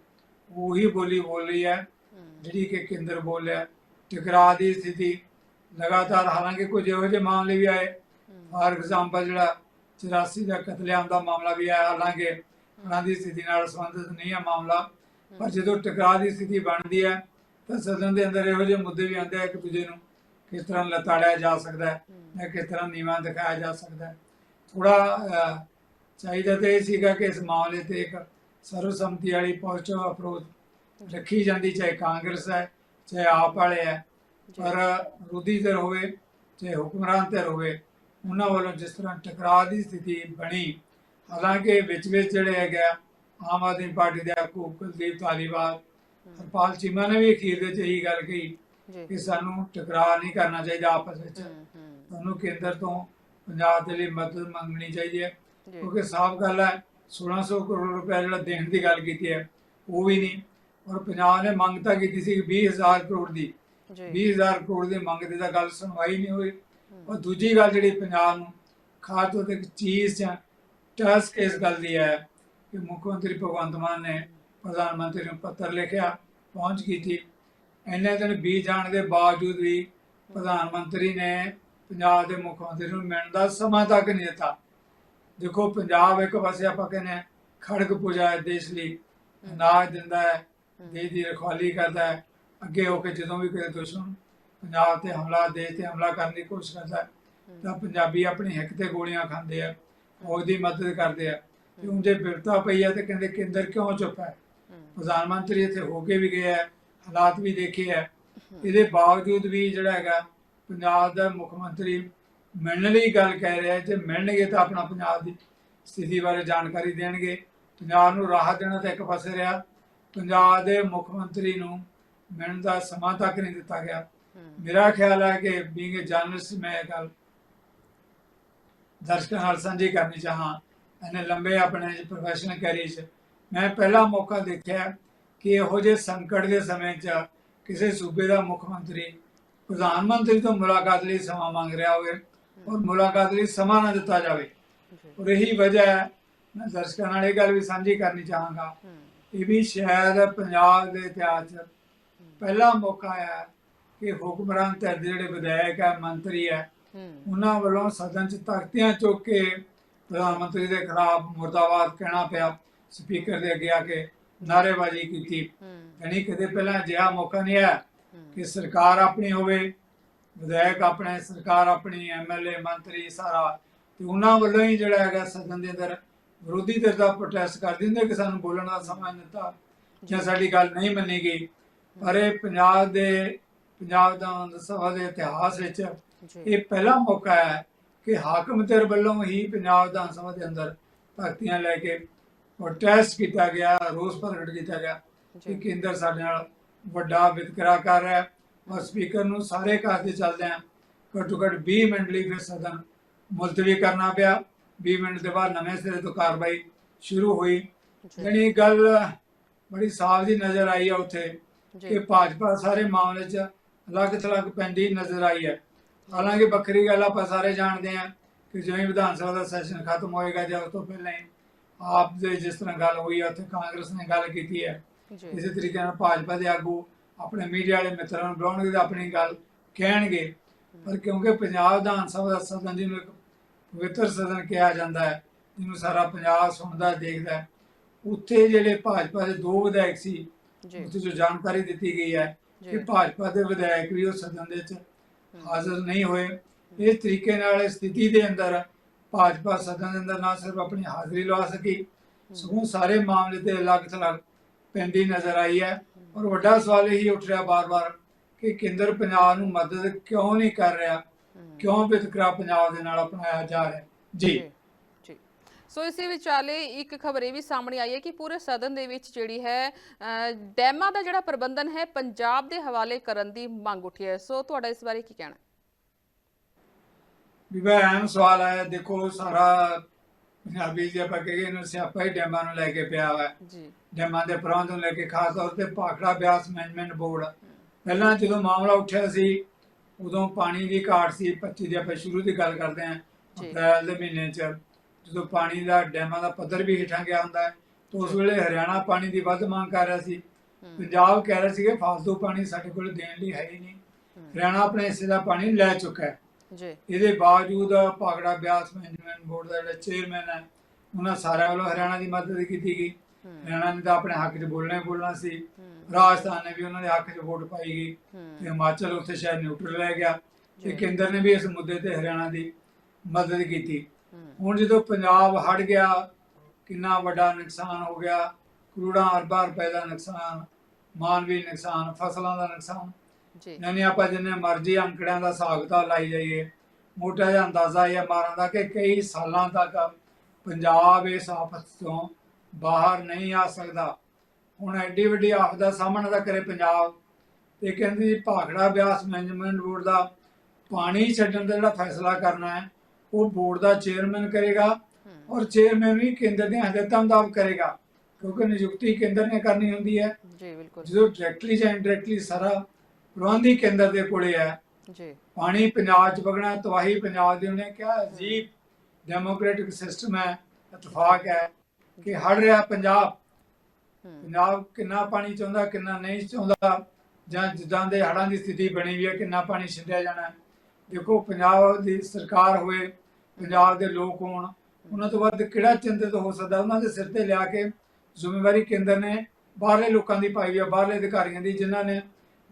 ਉਹੀ ਬੋਲੀ ਬੋਲ ਰਹੀ ਹੈ ਜਿਹੜੀ ਕਿ ਕੇਂਦਰ ਬੋਲਿਆ ਟਕਰਾਅ ਦੀ ਸਥਿਤੀ ਲਗਾਤਾਰ ਹਾਲਾਂਕਿ ਕੁਝ ਇਹੋ ਜਿਹੇ ਮਾਮਲੇ ਵੀ ਆਏ। ਫਾਰ ਐਗਜ਼ਾਮਪਲ ਜਿਹੜਾ 84 ਦਾ ਕਤਲੇਆਮ ਦਾ ਮਾਮਲਾ ਵੀ ਆਇਆ ਹਾਲਾਂਕਿ ਉਹਨਾਂ ਦੀ ਸਥਿਤੀ ਨਾਲ ਸੰਬੰਧਿਤ ਨਹੀਂ ਹੈ ਮਾਮਲਾ। ਪਰ ਜਦੋਂ ਟਕਰਾਅ ਦੀ ਸਥਿਤੀ ਬਣਦੀ ਹੈ ਤਾਂ ਸਦਨ ਦੇ ਅੰਦਰ ਇਹੋ ਜਿਹੇ ਮੁੱਦੇ ਵੀ ਆਉਂਦੇ ਆ ਇੱਕ ਦੂਜੇ ਨੂੰ ਕਿਸ ਤਰ੍ਹਾਂ ਲਤਾੜਿਆ ਜਾ ਸਕਦਾ ਹੈ ਜਾਂ ਕਿਸ ਤਰ੍ਹਾਂ ਨੀਵਾਂ ਦਿਖਾਇਆ ਜਾ ਸਕਦਾ ਹੈ। ਥੋੜਾ ਚਾਹੀਦਾ ਤੇ ਇਹ ਸੀਗਾ ਕਿ ਇਸ ਮਾਮਲੇ ਤੇ ਇੱਕ ਸਰਵਸੰਮਤੀ ਵਾਲੀ ਪੋਜ਼ਿਟਿਵ ਅਪਰੋਚ ਰੱਖੀ ਜਾਂਦੀ ਚਾਹੇ ਕਾਂਗਰਸ ਹੈ ਚਾਹੇ ਆਪ ਵਾਲੇ ਹੈ ਪਰ ਵਿਰੋਧੀ ਧਿਰ ਹੋਵੇ ਚਾਹੇ ਹੁਕਮਰਾਨ ਧਿਰ ਹੋਵੇ ਉਹਨਾਂ ਵੱਲੋਂ ਜਿਸ ਤਰ੍ਹਾਂ ਟਕਰਾਅ ਦੀ ਸਥਿਤੀ ਬਣੀ ਹਾਲਾਂਕਿ ਵਿੱਚ ਵਿੱਚ ਜਿਹੜੇ ਹੈਗੇ ਆਮ ਆਦਮੀ ਪਾਰਟੀ ਦੇ ਆਗੂ ਕੁਲਦੀਪ ਧਾਲੀਵਾਲ ਹਰਪਾਲ ਚੀਮਾ ਨੇ ਵੀ ਅਖੀਰ ਦੇ ਚ ਇਹੀ ਗੱਲ ਕਹੀ ਕਿ ਸਾਨੂੰ ਟਕਰਾਅ ਨਹੀਂ ਕਰਨਾ ਚਾਹੀਦਾ ਆਪਸ ਵਿੱਚ। ਤੁਹਾਨੂੰ ਕੇਂਦਰ ਤੋਂ ਪੰਜਾਬ ਦੇ ਲਈ ਮਦਦ ਮੰਗਣੀ ਚਾਹੀਦੀ ਹੈ ਕਿਉਂਕਿ ਸਾਫ਼ ਗੱਲ ਹੈ 1600 ਕਰੋੜ ਰੁਪਏ ਜਿਹੜਾ ਦੇਣ ਦੀ ਗੱਲ ਕੀਤੀ ਹੈ ਉਹ ਵੀ ਨਹੀਂ। ਔਰ ਪੰਜਾਬ ਨੇ ਮੰਗ ਤਾਂ ਕੀਤੀ ਸੀ 20000 ਕਰੋੜ ਦੀ ਜੀ। 20000 ਕਰੋੜ ਦੀ ਮੰਗ ਦੀ ਤਾਂ ਗੱਲ ਸੁਣਵਾਈ ਨਹੀਂ ਹੋਈ। ਔਰ ਦੂਜੀ ਗੱਲ ਜਿਹੜੀ ਪੰਜਾਬ ਨੂੰ ਖਾਸ ਤੌਰ ਤੇ ਚੀਜ਼ ਜਾਂ ਟਸ ਇਸ ਗੱਲ ਦੀ ਹੈ ਕਿ ਮੁੱਖ ਮੰਤਰੀ ਭਗਵੰਤ ਮਾਨ ਨੇ ਪ੍ਰਧਾਨ ਮੰਤਰੀ ਨੂੰ ਪੱਤਰ ਲਿਖਿਆ ਪਹੁੰਚ ਕੀਤੀ। ਇੰਨੇ ਦਿਨ ਬੀਤ ਜਾਣ ਦੇ ਬਾਵਜੂਦ ਵੀ ਪ੍ਰਧਾਨ ਮੰਤਰੀ ਨੇ ਪੰਜਾਬ ਦੇ ਮੁੱਖ ਮੰਤਰੀ ਨੂੰ ਮਿਲਣ ਦਾ ਸਮਾਂ ਤੱਕ ਨਹੀਂ ਦਿੱਤਾ। ਦੇਖੋ ਪੰਜਾਬ ਇੱਕ ਪਾਸੇ ਆਪਾਂ ਕਹਿੰਦੇ ਖੜਗ ਪੂਜਾ ਹੈ ਦੇਸ਼ ਲਈ ਅਨਾਜ ਦਿੰਦਾ ਹੈ ਦੇਸ਼ ਦੀ ਰਖਵਾਲੀ ਕਰਦਾ ਹੈ ਅੱਗੇ ਹੋ ਕੇ ਜਦੋਂ ਵੀ ਕੋਈ ਦੁਸ਼ਮਣ ਪੰਜਾਬ ਤੇ ਹਮਲਾ ਦੇਸ਼ ਤੇ ਹਮਲਾ ਕਰਨ ਦੀ ਕੋਸ਼ਿਸ਼ ਕਰਦਾ ਹੈ ਤਾਂ ਪੰਜਾਬੀ ਆਪਣੀ ਹਿੱਕ ਤੇ ਗੋਲੀਆਂ ਖਾਂਦੇ ਆ ਫੌਜ ਦੀ ਮਦਦ ਕਰਦੇ ਆ ਤੇ ਉਹਦੇ ਬਿਰਤਾ ਪਈ ਆ ਤੇ ਕਹਿੰਦੇ ਕੇਂਦਰ ਕਿਉਂ ਚੁੱਪ ਹੈ? ਪ੍ਰਧਾਨ ਮੰਤਰੀ ਇੱਥੇ ਹੋ ਕੇ ਵੀ ਗਏ ਆ ਹਾਲਾਤ ਵੀ ਦੇਖੇ ਆ। ਇਹਦੇ ਬਾਵਜੂਦ ਵੀ ਜਿਹੜਾ ਹੈਗਾ ਪੰਜਾਬ ਦਾ ਮੁੱਖ ਮੰਤਰੀ ਮਿਲਣ ਲਈ ਗੱਲ ਕਹਿ ਰਿਹਾ ਜੇ ਮਿਲਣਗੇ ਤਾਂ ਆਪਣਾ ਪੰਜਾਬ ਦੀ ਸਥਿਤੀ ਬਾਰੇ ਜਾਣਕਾਰੀ ਦੇਣਗੇ। ਪੰਜਾਬ ਨੂੰ ਰਾਹਤ ਦੇਣਾ ਤਾਂ ਇੱਕ ਪਾਸੇ ਰਿਹਾ। ਪੰਜਾਬ ਦੇ ਮੁੱਖ ਮੰਤਰੀ ਨੂੰ ਮਿਲਣ ਦਾ ਸਮਾਂ ਤੱਕ ਨਹੀਂ ਦਿੱਤਾ ਗਿਆ। ਮੇਰਾ ਖਿਆਲ ਹੈ ਕਿ ਬੀਇੰਗ ਅ ਜਰਨਲਿਸਟ ਮੈਂ ਇਹ ਗੱਲ ਦਰਸ਼ਕਾਂ ਨਾਲ ਸਾਂਝੀ ਕਰਨੀ ਚਾਹਾਂ। ਇਹਨੇ ਲੰਬੇ ਆਪਣੇ ਪ੍ਰੋਫੈਸ਼ਨਲ ਕੈਰੀਅਰ 'ਚ। ਮੈਂ ਪਹਿਲਾ ਮੌਕਾ ਦੇਖਿਆ ਕਿ ਇਹੋ ਜਿਹੇ ਸੰਕਟ ਦੇ ਸਮੇਂ 'ਚ ਕਿਸੇ ਸੂਬੇ ਦਾ ਮੁੱਖ ਮੰਤਰੀ ਪ੍ਰਧਾਨ ਮੰਤਰੀ ਤੋਂ ਮੁਲਾਕਾਤ ਲਈ ਸਮਾਂ ਮੰਗ ਰਿਹਾ ਹੋਵੇ। ਔਰ ਮੁਲਾਕਾਤ ਲਈ ਸਮਾਂ ਨਾ ਦਿੱਤਾ ਜਾਵੇ। ਔਰ ਇਹੀ ਵਜ੍ਹਾ ਹੈ ਮੈਂ ਦਰਸ਼ਕਾਂ ਨਾਲ ਇਹ ਗੱਲ ਵੀ ਸਾਂਝੀ ਕਰਨੀ ਚਾਹਾਂਗਾ ਇਹ ਵੀ ਸ਼ਾਇਦ ਪੰਜਾਬ ਦੇ ਇਤਿਹਾਸ 'ਚ ਪਹਿਲਾ ਮੌਕਾ ਹੈ ਕਿ ਹੁਕਮਰਾਨ ਦੇ ਜਿਹੜੇ ਵਿਧਾਇਕ ਹੈ ਮੰਤਰੀ ਹੈ ਉਹਨਾਂ ਵੱਲੋਂ ਸਦਨ 'ਚ ਤਖਤੀਆਂ ਚੁੱਕ ਕੇ ਪ੍ਰਧਾਨ ਮੰਤਰੀ ਦੇ ਖਿਲਾਫ ਮੁਰਦਾਬਾਦ ਕਹਿਣਾ ਪਿਆ ਸਪੀਕਰ ਦੇ ਅੱਗੇ ਆ ਕੇ ਨਾਅਰੇਬਾਜ਼ੀ ਕੀਤੀ। ਯਾਨੀ ਕਦੇ ਪਹਿਲਾਂ ਅਜਿਹਾ ਮੌਕਾ ਨਹੀਂ ਆਇਆ ਕਿ ਸਰਕਾਰ ਆਪਣੀ ਹੋਵੇ ਵਿਧਾਇਕ ਆਪਣੇ ਸਰਕਾਰ ਆਪਣੀ ਐਮਐਲਏ ਮੰਤਰੀ ਸਾਰਾ। ਤੇ ਉਹਨਾਂ ਵੱਲੋਂ ਹੀ ਜਿਹੜਾ ਹੈਗਾ ਸਦਨ ਦੇ ਅੰਦਰ ਵਿਰੋਧੀ ਧਿਰ ਦਾ ਪ੍ਰੋਟੈਸਟ ਕਰ ਦਿੰਦੇ ਕਿ ਸਾਨੂੰ ਬੋਲਣ ਦਾ ਸਮਾਂ ਨਹੀਂ ਦਿੱਤਾ ਜਾਂ ਸਾਡੀ ਗੱਲ ਨਹੀਂ ਮੰਨੀ ਗਈ। ਪਰ ਇਹ ਪੰਜਾਬ ਦੇ ਪੰਜਾਬ ਦਾ ਸਭਾ ਦੇ ਇਤਿਹਾਸ ਵਿੱਚ ਇਹ ਪਹਿਲਾ ਮੌਕਾ ਹੈ ਕਿ ਹਾਕਮ ਧਿਰ ਵੱਲੋਂ ਹੀ ਪੰਜਾਬ ਵਿਧਾਨ ਸਭਾ ਦੇ ਅੰਦਰ ਭਗਤੀਆਂ ਲੈ ਕੇ ਪ੍ਰੋਟੈਸਟ ਕੀਤਾ ਗਿਆ ਰੋਸ ਪ੍ਰਗਟ ਕੀਤਾ ਗਿਆ। ਕਿ ਕੇਂਦਰ ਸਾਡੇ ਨਾਲ ਵੱਡਾ ਵਿਤਕਰਾ ਕਰ ਰਿਹਾ ਹੈ। ਔਰ ਸਪੀਕਰ ਨੂੰ ਸਾਰੇ ਕਾਰਜ ਚੱਲਦੇ ਆ। ਘੱਟੋ ਘੱਟ 20 ਮਿੰਟ ਲਈ ਫਿਰ ਸਦਨ ਮੁਲਤਵੀ ਕਰਨਾ ਪਿਆ। 20 ਮਿੰਟ ਦੇ ਬਾਅਦ ਨਵੇਂ ਸਿਰੇ ਤੋਂ ਕਾਰਵਾਈ ਸ਼ੁਰੂ ਹੋਈ। ਇਹ ਗੱਲ ਬੜੀ ਸਾਫ਼ ਦੀ ਨਜ਼ਰ ਆਈ ਹੈ ਉੱਥੇ ਕਿ ਭਾਜਪਾ ਸਾਰੇ ਮਾਮਲੇ 'ਚ ਅਲੱਗ ਥਲੱਗ ਪੈਂਦੀ ਨਜ਼ਰ ਆਈ ਹੈ ਹਾਲਾਂਕਿ ਵੱਖਰੀ ਗੱਲ ਆਪਾਂ ਸਾਰੇ ਜਾਣਦੇ ਹਾਂ ਕਿ ਜਿਵੇਂ ਵਿਧਾਨ ਸਭਾ ਦਾ ਸੈਸ਼ਨ ਖਤਮ ਹੋਏਗਾ ਜਾਂ ਉਸ ਤੋਂ ਪਹਿਲਾਂ ਹੀ ਆਪ ਦੇ ਜਿਸ ਤਰ੍ਹਾਂ ਗੱਲ ਹੋਈ ਹੈ ਉੱਥੇ ਕਾਂਗਰਸ ਨੇ ਗੱਲ ਕੀਤੀ ਹੈ ਇਸੇ ਤਰੀਕੇ ਨਾਲ ਭਾਜਪਾ ਦੇ ਆਗੂ ਆਪਣੇ ਮੀਡੀਆ ਵਾਲੇ ਮਿੱਤਰਾਂ ਨੂੰ ਬੁਲਾਉਣਗੇ ਤੇ ਆਪਣੀ ਗੱਲ ਕਹਿਣਗੇ। ਪਰ ਕਿਉਂਕਿ ਪੰਜਾਬ ਵਿਧਾਨ ਸਭਾ ਦਾ ਸਦਨ ਜਿਹਨੂੰ ਇੱਕ ਪਵਿੱਤਰ ਸਦਨ ਕਿਹਾ ਜਾਂਦਾ ਹੈ ਜਿਹਨੂੰ ਸਾਰਾ ਪੰਜਾਬ ਸੁਣਦਾ ਦੇਖਦਾ ਉੱਥੇ ਜਿਹੜੇ ਭਾਜਪਾ ਦੇ ਦੋ ਵਿਧਾਇਕ ਸੀ ਉੱਥੇ ਜੋ ਜਾਣਕਾਰੀ ਦਿੱਤੀ ਗਈ ਹੈ ਕਿ ਭਾਜਪਾ ਦੇ ਵਿਧਾਇਕ ਵੀ ਉਹ ਸਦਨ ਦੇ ਵਿੱਚ ਹਾਜ਼ਰ ਨਹੀਂ ਹੋਏ। ਇਸ ਤਰੀਕੇ ਨਾਲ ਇਸ ਸਥਿਤੀ ਦੇ ਅੰਦਰ ਭਾਜਪਾ ਸਦਨ ਦੇ ਅੰਦਰ ਨਾ ਸਿਰਫ ਆਪਣੀ ਹਾਜ਼ਰੀ ਲਵਾ ਸਕੀ ਸਗੋਂ ਸਾਰੇ ਮਾਮਲੇ ਤੇ ਅਲੱਗ ਥਲੱਗ ਪੈਂਦੀ ਨਜ਼ਰ ਆਈ ਹੈ। ਔਰ ਵੱਡਾ ਸਵਾਲ ਇਹੀ ਉੱਠ ਰਿਹਾ ਬਾਰ-ਬਾਰ ਕਿ ਕੇਂਦਰ ਪੰਜਾਬ ਨੂੰ ਮਦਦ ਕਿਉਂ ਨਹੀਂ ਕਰ ਰਿਹਾ? ਕਿਉਂ ਵਿਤਕਰਾ ਪੰਜਾਬ ਦੇ ਨਾਲ ਅਪਣਾਇਆ ਜਾ ਰਿਹਾ? ਜੀ। ਸੋ ਇਸੇ ਵਿਚਾਲੇ ਇੱਕ ਖਬਰ ਇਹ ਵੀ ਸਾਹਮਣੇ ਆਈ ਹੈ ਕਿ ਪੂਰੇ ਸਦਨ ਦੇ ਵਿੱਚ ਜਿਹੜੀ ਹੈ ਡੈਮਾਂ ਦਾ ਜਿਹੜਾ ਪ੍ਰਬੰਧਨ ਹੈ ਪੰਜਾਬ ਦੇ ਹਵਾਲੇ ਕਰਨ ਦੀ ਮੰਗ ਉੱਠੀ ਹੈ। ਸੋ ਤੁਹਾਡਾ ਇਸ ਬਾਰੇ ਕੀ ਕਹਿਣਾ ਹੈ? ਵੀ ਮੈਂ ਅਹਿਮ ਸਵਾਲ ਹੈ ਦੇਖੋ ਸਾਰਾ ਪੰਜਾਬੀ ਜੇ ਆਪਾਂ ਕਹੀਏ ਇਹਨੂੰ ਸਿਆਪਾ ਹੀ ਡੈਮਾਂ ਨੂੰ ਲੈ ਕੇ ਪਿਆ ਹੋਇਆ ਹੈ ਜੀ। ਡੈਮਾਂ ਦੇ ਪ੍ਰਬੰਧ ਨੂੰ ਲੈ ਕੇ ਖਾਸ ਤੌਰ ਤੇ ਭਾਖੜਾ ਬਿਆਸ ਮੈਨੇਜਮੈਂਟ ਬੋਰਡ। ਪਹਿਲਾਂ ਜਦੋਂ ਮਾਮਲਾ ਉੱਠਿਆ ਸੀ ਉਦੋਂ ਪਾਣੀ ਦੀ ਘਾਟ ਸੀ 25 ਦੀ ਆਪਾਂ ਸ਼ੁਰੂ ਦੀ ਗੱਲ ਕਰਦੇ ਜੀ। ਅਪ੍ਰੈਲ ਦੇ ਮਹੀਨੇ 'ਚ। ਜਦੋਂ ਪਾਣੀ ਦਾ ਡੈਮਾਂ ਦਾ ਪੱਧਰ ਵੀ ਹੇਠਾਂ ਗਿਆ ਹੁੰਦਾ ਹੈ ਤਾਂ ਉਸ ਵੇਲੇ ਹਰਿਆਣਾ ਪਾਣੀ ਦੀ ਵੱਧ ਮੰਗ ਕਰ ਰਿਹਾ ਸੀ। ਪੰਜਾਬ ਕਹਿ ਰਿਹਾ ਸੀ ਕਿ ਫालतू ਪਾਣੀ ਸਾਡੇ ਕੋਲ ਦੇਣ ਲਈ ਹੈ ਹੀ ਨਹੀਂ। ਹਰਿਆਣਾ ਆਪਣੇ ਹਿੱਸੇ ਦਾ ਪਾਣੀ ਲੈ ਚੁੱਕਾ ਹੈ। ਜੀ। ਇਹਦੇ ਬਾਵਜੂਦ ਭਾਗੜਾ ਬਿਆਸ ਮੈਨੇਜਮੈਂਟ ਬੋਰਡ ਦਾ ਜਿਹੜਾ ਚੇਅਰਮੈਨ ਹੈ ਉਹਨਾਂ ਸਾਰਿਆਂ ਵੱਲੋਂ ਹਰਿਆਣਾ ਦੀ ਮਦਦ ਕੀਤੀ ਗਈ। ਹਰਿਆਣਾ ਨੇ ਤਾਂ ਆਪਣੇ ਹੱਕ 'ਚ ਬੋਲਣਾ ਹੀ ਬੋਲਣਾ ਸੀ। ਰਾਜਸਥਾਨ ਨੇ ਵੀ ਉਹਨਾਂ ਦੇ ਹੱਕ 'ਚ ਵੋਟ ਪਾਈ ਗਈ ਤੇ ਹਿਮਾਚਲ ਉੱਥੇ ਸ਼ਾਇਦ ਨਿਊਟਰਲ ਰਹਿ ਗਿਆ ਤੇ ਕੇਂਦਰ ਨੇ ਵੀ ਇਸ ਮੁੱਦੇ ਤੇ ਹਰਿਆਣਾ ਦੀ ਮਦਦ ਕੀਤੀ। ਹੁਣ ਜਦੋਂ ਪੰਜਾਬ ਹਟ ਗਿਆ ਕਿੰਨਾ ਵੱਡਾ ਨੁਕਸਾਨ ਹੋ ਗਿਆ ਕਰੋੜਾਂ ਅਰਬਾਂ ਰੁਪਏ ਦਾ ਨੁਕਸਾਨ ਮਾਨਵੀ ਨੁਕਸਾਨ ਫਸਲਾਂ ਦਾ ਨੁਕਸਾਨ ਯਾਨੀ ਆਪਾਂ ਜਿੰਨੇ ਮਰਜ਼ੀ ਅੰਕੜਿਆਂ ਦਾ ਕਿਤਾਬ ਲਾਈ ਜਾਈਏ। ਮੋਟਾ ਜਿਹਾ ਅੰਦਾਜ਼ਾ ਇਹ ਮਾਰਨ ਦਾ ਕਿ ਕਈ ਸਾਲਾਂ ਤੱਕ ਪੰਜਾਬ ਇਸ ਆਫਤ ਤੋਂ ਬਾਹਰ ਨਹੀਂ ਆ ਸਕਦਾ। ਹੁਣ ਐਡੀ ਵੱਡੀ ਆਫਤ ਦਾ ਸਾਹਮਣਾ ਤਾਂ ਕਰੇ ਪੰਜਾਬ। ਤੇ ਕਹਿੰਦੀ ਭਾਖੜਾ ਬਿਆਸ ਮੈਨੇਜਮੈਂਟ ਬੋਰਡ ਦਾ ਪਾਣੀ ਛੱਡਣ ਦਾ ਜਿਹੜਾ ਫੈਸਲਾ ਕਰਨਾ ਹੈ ਉਹ ਬੋਰਡ ਦਾ ਚੇਅਰਮੈਨ ਕਰੇਗਾ ਔਰ ਚੇਅਰਮੈਨ ਵੀ ਕੇਂਦਰ ਦੀਆਂ ਹਦਾਇਤਾਂ ਮੁਤਾਬਕ ਕਰੇਗਾ। ਕਿਉਂਕਿ ਨਿਯੁਕਤੀ ਕੇਂਦਰ ਨੇ ਕਰਨੀ ਹੁੰਦੀ ਹੈ। ਜੀ ਬਿਲਕੁਲ। ਜਦੋਂ ਡਾਇਰੈਕਟਲੀ ਜਾਂ ਇਨਡਾਇਰੈਕਟਲੀ ਸਾਰਾ ਪ੍ਰਬੰਧੀ ਕੇਂਦਰ ਦੇ ਕੋਲੇ ਹੈ। ਜੀ। ਪਾਣੀ ਪੰਜਾਬ ਚ ਵਗਣਾ ਤਵਾਹੀ ਪੰਜਾਬ ਦੀ ਉਹਨੇ ਕਿਹਾ ਅਜੀਬ ਡੈਮੋਕ੍ਰੈਟਿਕ ਸਿਸਟਮ ਹੈ ਇਤਫਾਕ ਹੈ ਕਿ ਹੜ ਰਿਹਾ ਪੰਜਾਬ। ਪੰਜਾਬ ਕਿੰਨਾ ਪਾਣੀ ਚਾਹੁੰਦਾ ਕਿੰਨਾ ਨਹੀਂ ਚਾਹੁੰਦਾ ਜਾਂ ਜਿੱਦਾਂ ਦੇ ਹੜਾਂ ਦੀ ਸਥਿਤੀ ਬਣੀ ਹੋਈ ਹੈ ਕਿੰਨਾ ਪਾਣੀ ਛੱਡਿਆ ਜਾਣਾ। ਦੇਖੋ ਪੰਜਾਬ ਦੀ ਸਰਕਾਰ ਹੋਏ ਪੰਜਾਬ ਦੇ ਲੋਕ ਹੋਣ ਉਹਨਾਂ ਤੋਂ ਵੱਧ ਕਿਹੜਾ ਚਿੰਤਿਤ ਹੋ ਸਕਦਾ? ਉਹਨਾਂ ਦੇ ਸਿਰ ਤੇ ਲਿਆ ਕੇ ਜ਼ਿੰਮੇਵਾਰੀ ਕੇਂਦਰ ਨੇ ਬਾਹਰਲੇ ਲੋਕਾਂ ਦੀ ਪਾਈ ਹੈ ਬਾਹਰਲੇ ਅਧਿਕਾਰੀਆਂ ਦੀ ਜਿਨ੍ਹਾਂ ਨੇ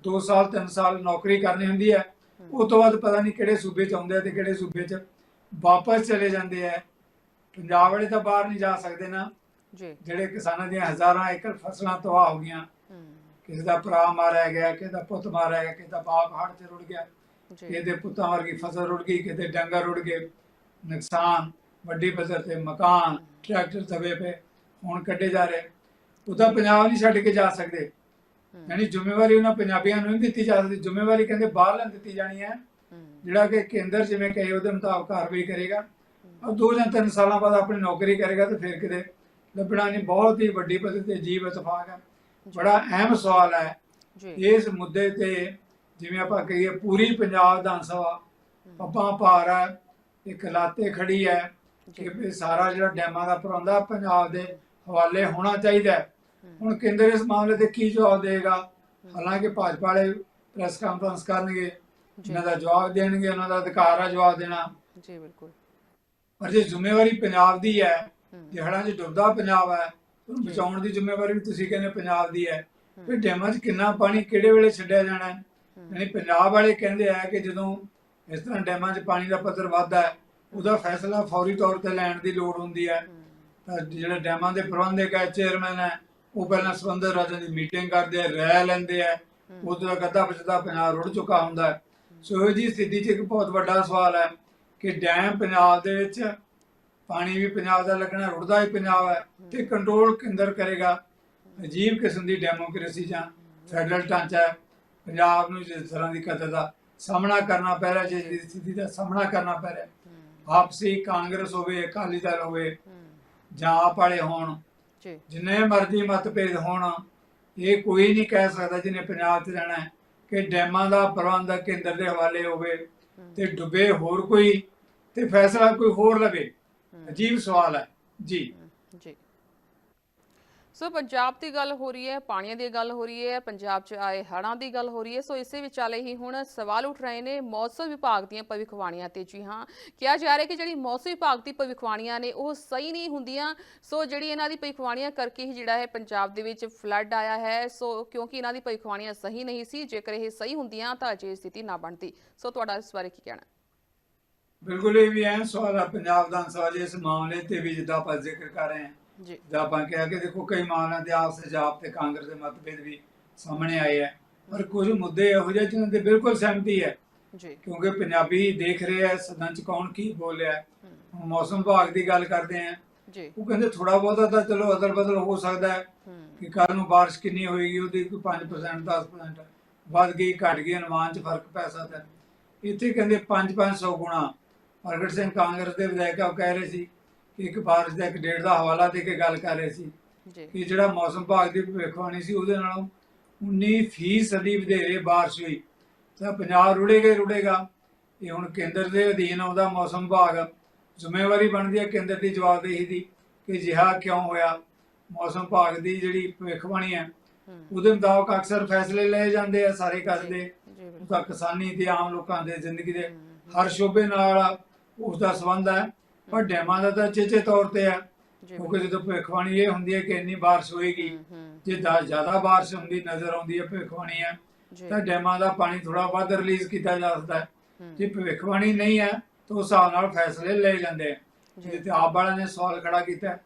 2 ਸਾਲ 3 ਸਾਲ ਨੌਕਰੀ ਕਰਨੀ ਹੁੰਦੀ ਹੈ। ਉਹ ਤੋਂ ਬਾਅਦ ਪਤਾ ਨਹੀਂ ਕਿਹੜੇ ਸੂਬੇ ਚ ਆਉਂਦੇ ਆ ਤੇ ਕਿਹੜੇ ਸੂਬੇ ਚ ਵਾਪਸ ਚਲੇ ਜਾਂਦੇ ਆ। ਪੰਜਾਬ ਵਾਲੇ ਤਾਂ ਬਾਹਰ ਨਹੀਂ ਜਾ ਸਕਦੇ ਨਾ। ਜੀ। ਜਿਹੜੇ ਕਿਸਾਨਾਂ ਦੀਆਂ ਹਜ਼ਾਰਾਂ ਏਕੜ ਫਸਲਾਂ ਤਬਾਹ ਹੋ ਗਈਆਂ। ਕਿਸੇ ਦਾ ਭਰਾ ਮਾਰਿਆ ਗਿਆ ਕਿਸੇ ਦਾ ਪੁੱਤ ਮਾਰਿਆ ਗਿਆ ਕਿਸੇ ਦਾ ਬਾਪ ਹੜ੍ਹ ਚ ਰੁੜ ਗਿਆ। ਜੀ। ਕਿਸੇ ਦੇ ਪੁੱਤਾਂ ਵਰਗੀ ਫਸਲ ਰੁੜ ਗਈ ਕਿਸੇ ਦੇ ਡੰਗਰ ਰੁੜ ਗਏ। ਨੁਕਸਾਨ ਵੱਡੀ ਪੱਧਰ ਤੇ ਮਕਾਨ ਟਰੈਕਟਰ ਦਬੇ ਪਏ ਹੁਣ ਕੱਢੇ ਜਾ ਰਹੇ। ਉਹ ਤਾਂ ਪੰਜਾਬ ਨਹੀਂ ਛੱਡ ਕੇ ਜਾ ਸਕਦੇ। ਯਾਨੀ ਜ਼ਿੰਮੇਵਾਰੀ ਉਹਨਾਂ ਪੰਜਾਬੀਆਂ ਨੂੰ ਨਹੀਂ ਦਿੱਤੀ ਜਾ ਸਕਦੀ। ਜ਼ਿੰਮੇਵਾਰੀ ਕਹਿੰਦੇ ਬਾਹਰਲਾਂ ਨੂੰ ਦਿੱਤੀ ਜਾਣੀ ਹੈ। ਜਿਹੜਾ ਕਿ ਕੇਂਦਰ ਜਿਵੇਂ ਕਹੇ ਉਹਦੇ ਮੁਤਾਬਕ ਕਾਰਵਾਈ ਕਰੇਗਾ। ਔਰ ਦੋ ਜਾਂ ਤਿੰਨ ਸਾਲਾਂ ਬਾਅਦ ਆਪਣੀ ਨੌਕਰੀ ਕਰੇਗਾ ਤੇ ਫਿਰ ਕਿਤੇ ਲੱਭਣਾ ਨਹੀਂ। ਬਹੁਤ ਹੀ ਵੱਡੀ ਪੱਧਰ ਤੇ ਜੀਵ ਇਤਫਾਕ ਹੈ। ਬੜਾ ਅਹਿਮ ਸਵਾਲ ਹੈ। ਇਸ ਮੁੱਦੇ ਤੇ ਜਿਵੇਂ ਆਪਾਂ ਕਹੀਏ ਪੂਰੀ ਪੰਜਾਬ ਵਿਧਾਨ ਸਭਾ ਪੱਪਾਂ ਭਾਰ ਹੈ ਇੱਕ ਲਾਤੇ ਖੜੀ ਹੈ ਕਿ ਸਾਰਾ ਜਿਹੜਾ ਡੈਮਾਂ ਦਾ ਆ ਪੰਜਾਬ ਦੇ ਹਵਾਲੇ ਹੋਣਾ ਚਾਹੀਦਾ ਹੈ। ਹੁਣ ਕੇਂਦਰ ਇਸ ਮਾਮਲੇ ਤੇ ਕੀ ਜਵਾਬ ਦੇਗਾ ਹਾਲਾਂਕਿ ਭਾਜਪਾ ਵਾਲੇ ਪ੍ਰੈਸ ਕਾਨਫਰੰਸ ਕਰਨਗੇ ਇਹਨਾਂ ਦਾ ਜਵਾਬ ਦੇਣਗੇ ਉਹਨਾਂ ਦਾ ਅਧਿਕਾਰ ਹੈ ਜਵਾਬ ਦੇਣਾ। ਜੀ ਬਿਲਕੁਲ। ਪਰ ਜੇ ਜ਼ਿੰਮੇਵਾਰੀ ਪੰਜਾਬ ਦੀ ਹੈ ਹੂੰ, ਜੇ ਹੜ੍ਹਾਂ 'ਚ ਡੁੱਬਦਾ ਪੰਜਾਬ ਹੈ ਉਹਨੂੰ ਬਚਾਉਣ ਦੀ ਜ਼ਿੰਮੇਵਾਰੀ ਵੀ ਤੁਸੀਂ ਕਹਿੰਦੇ ਪੰਜਾਬ ਦੀ ਹੈ। ਫਿਰ ਡੈਮਾਂ 'ਚ ਕਿੰਨਾ ਪਾਣੀ ਕਿਹੜੇ ਵੇਲੇ ਛੱਡਿਆ ਜਾਣਾ ਹੈ? ਯਾਨੀ ਪੰਜਾਬ ਵਾਲੇ ਕਹਿੰਦੇ ਆ ਕਿ ਜਦੋਂ ਇਸ ਤਰ੍ਹਾਂ ਡੈਮਾਂ 'ਚ ਪਾਣੀ ਦਾ ਪੱਧਰ ਵੱਧਦਾ ਹੈ ਉਹਦਾ ਫੈਸਲਾ ਫੌਰੀ ਤੌਰ ਤੇ ਲੈਣ ਦੀ ਲੋੜ ਹੁੰਦੀ ਹੈ। ਤਾਂ ਜਿਹੜੇ ਡੈਮਾਂ ਦੇ ਪ੍ਰਬੰਧਕ ਹੈ ਚੇਅਰਮੈਨ ਹੈ ਉਹ ਪਹਿਲਾਂ ਸੰਬੰਧਿਤ ਰਾਜਾਂ ਦੀ ਮੀਟਿੰਗ ਕਰਦੇ ਆ ਰਹਿ ਲੈਂਦੇ ਆ। ਉਦੋਂ ਦਾ ਗੱਦਾ ਬਚਦਾ ਪੰਜਾਬ ਰੁੜ ਚੁੱਕਾ ਹੁੰਦਾ ਹੈ। ਸੋ ਇਹ ਜੀ ਸਥਿਤੀ 'ਚ ਇੱਕ ਬਹੁਤ ਵੱਡਾ ਸਵਾਲ ਹੈ ਕਿ ਡੈਮ ਪੰਜਾਬ ਦੇ ਵਿੱਚ ਪਾਣੀ ਵੀ ਪੰਜਾਬ ਦਾ ਲੱਗਣਾ ਰੁੜਦਾ ਹੀ ਪੰਜਾਬ ਹੈ ਤੇ ਕੰਟਰੋਲ ਕੇਂਦਰ ਕਰੇਗਾ। ਅਜੀਬ ਕਿਸਮ ਦੀ ਡੈਮੋਕ੍ਰੇਸੀ ਜਾਂ ਫੈਡਰਲ ਢਾਂਚਾ ਪੰਜਾਬ ਨੂੰ ਜਿਸ ਤਰ੍ਹਾਂ ਦੀ ਕਦਰ ਦਾ ਸਾਹਮਣਾ ਕਰਨਾ ਪੈ ਰਿਹਾ ਜਿਸ ਦੀ ਸਥਿਤੀ ਦਾ ਸਾਹਮਣਾ ਕਰਨਾ ਪੈ ਰਿਹਾ। ਆਪਸੀ ਕਾਂਗਰਸ ਹੋਵੇ ਅਕਾਲੀ ਦਲ ਹੋਵੇ ਜਾਂ ਆਪ ਵਾਲੇ ਹੋਣ ਜੀ ਜਿੰਨੇ ਮਰਜ਼ੀ ਮਤਭੇਦ ਹੋਣ ਇਹ ਕੋਈ ਨਹੀਂ ਕਹਿ ਸਕਦਾ ਜਿਹਨੇ ਪੰਜਾਬ 'ਚ ਰਹਿਣਾ ਹੈ ਕਿ ਡੈਮਾਂ ਦਾ ਪ੍ਰਬੰਧ ਕੇਂਦਰ ਦੇ ਹਵਾਲੇ ਹੋਵੇ ਤੇ ਡੁੱਬੇ ਹੋਰ ਕੋਈ ਤੇ ਫੈਸਲਾ ਕੋਈ ਹੋਰ ਲਵੇ। ਅਜੀਬ ਸਵਾਲ ਹੈ। ਜੀ। ਜੀ। ਸੋ ਪੰਜਾਬ ਦੀ ਗੱਲ ਹੋ ਰਹੀ ਹੈ, ਪਾਣੀਆਂ ਦੀ ਗੱਲ ਹੋ ਰਹੀ ਹੈ, ਪੰਜਾਬ 'ਚ ਆਏ ਹੜ੍ਹਾਂ ਦੀ ਗੱਲ ਹੋ ਰਹੀ ਹੈ। ਸੋ ਇਸੇ ਵਿਚਾਲੇ ਹੀ ਹੁਣ ਸਵਾਲ ਉੱਠ ਰਹੇ ਨੇ ਮੌਸਮ ਵਿਭਾਗ ਦੀਆਂ ਭਵਿੱਖਬਾਣੀਆਂ ਤੇ। ਜੀ ਹਾਂ, ਕਿਹਾ ਜਾ ਰਿਹਾ ਕਿ ਜਿਹੜੀ ਮੌਸਮ ਵਿਭਾਗ ਦੀ ਭਵਿੱਖਬਾਣੀਆਂ ਨੇ ਉਹ ਸਹੀ ਨਹੀਂ ਹੁੰਦੀਆਂ। ਸੋ ਜਿਹੜੀ ਇਹਨਾਂ ਦੀ ਭਵਿੱਖਬਾਣੀਆਂ ਕਰਕੇ ਹੀ ਜਿਹੜਾ ਹੈ ਪੰਜਾਬ ਦੇ ਵਿੱਚ ਫਲੱਡ ਆਇਆ ਹੈ। ਸੋ ਕਿਉਂਕਿ ਇਹਨਾਂ ਦੀ ਭਵਿੱਖਬਾਣੀਆਂ ਸਹੀ ਨਹੀਂ ਸੀ, ਜੇਕਰ ਇਹ ਸਹੀ ਹੁੰਦੀਆਂ ਤਾਂ ਅਜੇ ਸਥਿਤੀ ਨਾ ਬਣਦੀ। ਸੋ ਤੁਹਾਡਾ ਇਸ ਬਾਰੇ ਕੀ ਕਹਿਣਾ? ਬਿਲਕੁਲ ਇਹ ਵੀ ਐਂ ਸਵਾਲ ਆ, ਪੰਜਾਬ ਦਾ ਸਵਾਲ ਇਸ ਮਾਮਲੇ ਤੇ ਵੀ ਜਿੱਦਾਂ ਆਪਾਂ ਜ਼ਿਕਰ ਕਰ ਰਹੇ ਹਾਂ। ਜੀ। ਜਿੱਦਾਂ ਆਪਾਂ ਕਿਹਾ ਕਿ ਦੇਖੋ ਕਈ ਮਾਮਲਿਆਂ ਦੇ ਆਪਸ ਵਿੱਚ ਆਪ ਤੇ ਕਾਂਗਰਸ ਦੇ ਮਤਭੇਦ ਵੀ ਸਾਹਮਣੇ ਆਏ ਆ ਪਰ ਕੁਝ ਮੁੱਦੇ ਇਹੋ ਜਿਹੇ ਜਿਨ੍ਹਾਂ ਤੇ ਬਿਲਕੁਲ ਸਹਿਮਤੀ ਹੈ। ਜੀ। ਕਿਉਂਕਿ ਪੰਜਾਬੀ ਦੇਖ ਰਹੇ ਆ ਸਦਨ ਚ ਕੌਣ ਕੀ ਬੋਲਿਆ ਹੈ। ਹੁਣ ਮੌਸਮ ਵਿਭਾਗ ਦੀ ਗੱਲ ਕਰਦੇ ਆ ਜੀ। ਉਹ ਕਹਿੰਦੇ ਥੋੜਾ ਬਹੁਤਾ ਤਾਂ ਚਲੋ ਅਦਲ ਬਦਲ ਹੋ ਸਕਦਾ ਹੈ ਕਿ ਕੱਲ ਨੂੰ ਬਾਰਿਸ਼ ਕਿੰਨੀ ਹੋਏਗੀ ਉਹਦੀ ਕੋਈ 5% 10% ਵੱਧ ਗਈ ਘਟ ਗਈ ਅਨੁਮਾਨ 'ਚ ਫ਼ਰਕ ਪੈ ਸਕਦਾ। ਇੱਥੇ ਕਹਿੰਦੇ 5-500 ਗੁਣਾ ਪ੍ਰਗਟ ਸਿੰਘ ਕਾਂਗਰਸ ਦੇ ਵਿਧਾਇਕ ਆ ਉਹ ਕਹਿ ਰਹੇ ਸੀ ਕਿ ਇੱਕ ਬਾਰਿਸ਼ ਦਾ ਇੱਕ ਡੇਢ ਦਾ ਹਵਾਲਾ ਦੇ ਕੇ ਗੱਲ ਕਰ ਰਹੇ ਸੀ ਕਿ ਜਿਹੜਾ ਮੌਸਮ ਵਿਭਾਗ ਦੀ ਭਵਿੱਖਬਾਣੀ ਸੀ ਉਹਦੇ ਨਾਲੋਂ 19% ਵਧੇਰੇ ਬਾਰਿਸ਼ ਹੋਈ। ਤਾਂ ਪੰਜਾਬ ਰੁੜੇਗਾ ਹੀ ਰੁੜੇਗਾ। ਇਹ ਹੁਣ ਕੇਂਦਰ ਦੇ ਅਧੀਨ ਆਉਂਦਾ ਮੌਸਮ ਵਿਭਾਗ ਜ਼ਿੰਮੇਵਾਰੀ ਬਣਦੀ ਹੈ ਕੇਂਦਰ ਦੀ ਜਵਾਬਦੇਹੀ ਦੀ ਕਿ ਜਿਹਾ ਕਿਉਂ ਹੋਇਆ। ਮੌਸਮ ਵਿਭਾਗ ਦੀ ਜਿਹੜੀ ਭਵਿੱਖਬਾਣੀ ਹੈ ਉਹਦੇ ਮੁਤਾਬਕ ਅਕਸਰ ਫੈਸਲੇ ਲਏ ਜਾਂਦੇ ਆ ਸਾਰੇ ਕਰਦੇ ਉਹਦਾ ਕਿਸਾਨੀ ਤੇ ਆਮ ਲੋਕਾਂ ਦੇ ਜ਼ਿੰਦਗੀ ਦੇ ਹਰ ਸ਼ੋਬੇ ਨਾਲ ਉਸ ਦਾ ਸੰਬੰਧ ਹੈ। ਪਰ ਡੈਮਾਂ ਦਾ ਤਾਂ ਚੇਚੇ ਤੌਰ ਤੇ ਹੈ। ਜੀ ਕਿਉਂਕਿ ਜਦੋਂ ਭਵਿੱਖਬਾਣੀ ਇਹ ਹੁੰਦੀ ਹੈ ਕਿ ਇੰਨੀ ਬਾਰਿਸ਼ ਹੋਏਗੀ ਜੇ ਦਾ ਜ਼ਿਆਦਾ ਬਾਰਿਸ਼ ਹੁੰਦੀ ਨਜ਼ਰ ਆਉਂਦੀ ਹੈ ਭਵਿੱਖਬਾਣੀ ਹੈ ਜੀ। ਤਾਂ ਡੈਮਾਂ ਦਾ ਪਾਣੀ ਥੋੜਾ ਵੱਧ ਰਿਲੀਜ਼ ਕੀਤਾ ਜਾ ਸਕਦਾ ਹੈ। ਜੇ ਭਵਿੱਖਬਾਣੀ ਨਹੀਂ ਹੈ ਤਾਂ ਉਸ ਹਿਸਾਬ ਨਾਲ ਫੈਸਲੇ ਲਏ ਜਾਂਦੇ ਆ ਜਿਹਦੇ ਤੇ ਆਪ ਵਾਲਿਆਂ ਨੇ ਸਵਾਲ ਖੜਾ ਕੀਤਾ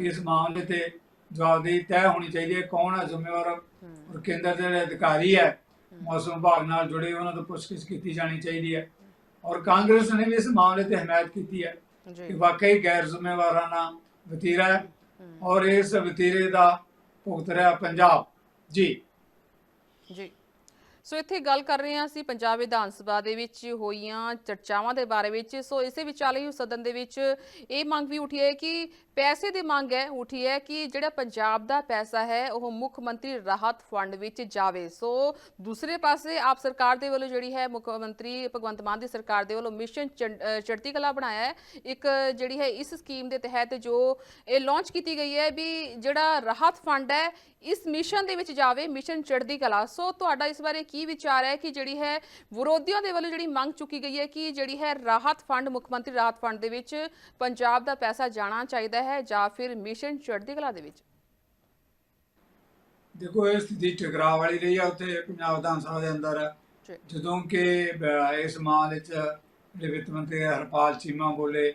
ਇਸ ਮਾਮਲੇ ਤੇ ਜਵਾਬਦੇਹੀ ਤੈਅ ਹੋਣੀ ਚਾਹੀਦੀ ਹੈ ਕੌਣ ਹੈ ਜ਼ਿੰਮੇਵਾਰ ਔਰ ਕੇਂਦਰ ਦੇ ਜਿਹੜੇ ਅਧਿਕਾਰੀ ਹੈ ਮੌਸਮ ਵਿਭਾਗ ਨਾਲ ਜੁੜੇ ਉਹਨਾਂ ਤੋਂ ਪੁੱਛਗਿੱਛ ਕੀਤੀ ਜਾਣੀ ਚਾਹੀਦੀ ਹੈ। ਔਰ ਕਾਂਗਰਸ ਨੇ ਵੀ ਇਸ ਮਾਮਲੇ ਤੇ ਹਮਾਇਤ ਕੀਤੀ ਹੈ। ਕਿ ਵਾਕਈ ਗੈਰ ਜ਼ਿੰਮੇਵਾਰਾਨਾ ਵਤੀਰਾ ਹੂੰ, ਔਰ ਇਸ ਵਤੀਰੇ ਦਾ ਭੁਗਤ ਰਿਹਾ ਪੰਜਾਬ। ਜੀ। ਜੀ। ਸੋ ਇੱਥੇ ਗੱਲ ਕਰ ਰਹੇ ਹਾਂ ਅਸੀਂ ਪੰਜਾਬ ਵਿਧਾਨ ਸਭਾ ਦੇ ਵਿੱਚ ਹੋਈਆਂ ਚਰਚਾਵਾਂ ਦੇ ਬਾਰੇ ਵਿੱਚ। ਸੋ ਇਸੇ ਵਿਚਾਲੇ ਹੀ ਸਦਨ ਦੇ ਵਿੱਚ ਇਹ ਮੰਗ ਵੀ ਉਠੀ ਹੈ ਕਿ ਪੈਸੇ ਦੀ ਮੰਗ ਹੈ, ਉਠੀ ਹੈ ਕਿ ਜਿਹੜਾ ਪੰਜਾਬ ਦਾ ਪੈਸਾ ਹੈ, ਉਹ ਮੁੱਖ ਮੰਤਰੀ ਰਾਹਤ ਫੰਡ ਵਿੱਚ ਜਾਵੇ। ਸੋ ਦੂਸਰੇ ਪਾਸੇ ਆਪ ਸਰਕਾਰ ਦੇ ਵੱਲੋਂ ਜਿਹੜੀ ਹੈ, ਮੁੱਖ ਮੰਤਰੀ ਭਗਵੰਤ ਮਾਨ ਦੀ ਸਰਕਾਰ ਦੇ ਵੱਲੋਂ ਮਿਸ਼ਨ ਚੰਡ- ਚੜ੍ਹਦੀ ਕਲਾ ਬਣਾਇਆ ਹੈ। ਇੱਕ ਜਿਹੜੀ ਹੈ, ਇਸ ਸਕੀਮ ਦੇ ਤਹਿਤ ਜੋ ਇਹ ਲਾਂਚ ਕੀਤੀ ਗਈ ਹੈ ਵੀ ਜਿਹੜਾ ਰਾਹਤ ਫੰਡ ਹੈ, ਇਸ ਮਿਸ਼ਨ ਦੇ ਵਿੱਚ ਜਾਵੇ, ਮਿਸ਼ਨ ਚੜ੍ਹਦੀ ਕਲਾ। ਸੋ ਤੁਹਾਡਾ ਇਸ ਬਾਰੇ ਕੀ ਵਿਚਾਰ ਹੈ ਕਿ ਜਿਹੜੀ ਹੈ ਵਿਰੋਧੀਆਂ ਦੇ ਵੱਲੋਂ ਜਿਹੜੀ ਮੰਗ ਚੁੱਕੀ ਗਈ ਹੈ ਕਿ ਜਿਹੜੀ ਹੈ ਰਾਹਤ ਫੰਡ ਮੁੱਖ ਮੰਤਰੀ ਰਾਹਤ ਫੰਡ ਦੇ ਵਿੱਚ ਪੰਜਾਬ ਦਾ ਪੈਸਾ ਜਾਣਾ ਚਾਹੀਦਾ ਹੈ ਜਾਂ ਫਿਰ ਮਿਸ਼ਨ ਚੜ੍ਹਦੀ ਕਲਾ ਦੇ ਵਿੱਚ? ਦੇਖੋ ਇਹ ਸਥਿਤੀ ਟਕਰਾਅ ਵਾਲੀ ਰਹੀ ਹੈ ਉੱਥੇ ਪੰਜਾਬ ਵਿਧਾਨ ਸਭਾ ਦੇ ਅੰਦਰ। ਜਦੋਂ ਕਿ ਇਸ ਮਾਹ ਵਿੱਚ ਜਿਹੜੇ ਵਿੱਤ ਮੰਤਰੀ ਹਰਪਾਲ ਚੀਮਾ ਬੋਲੇ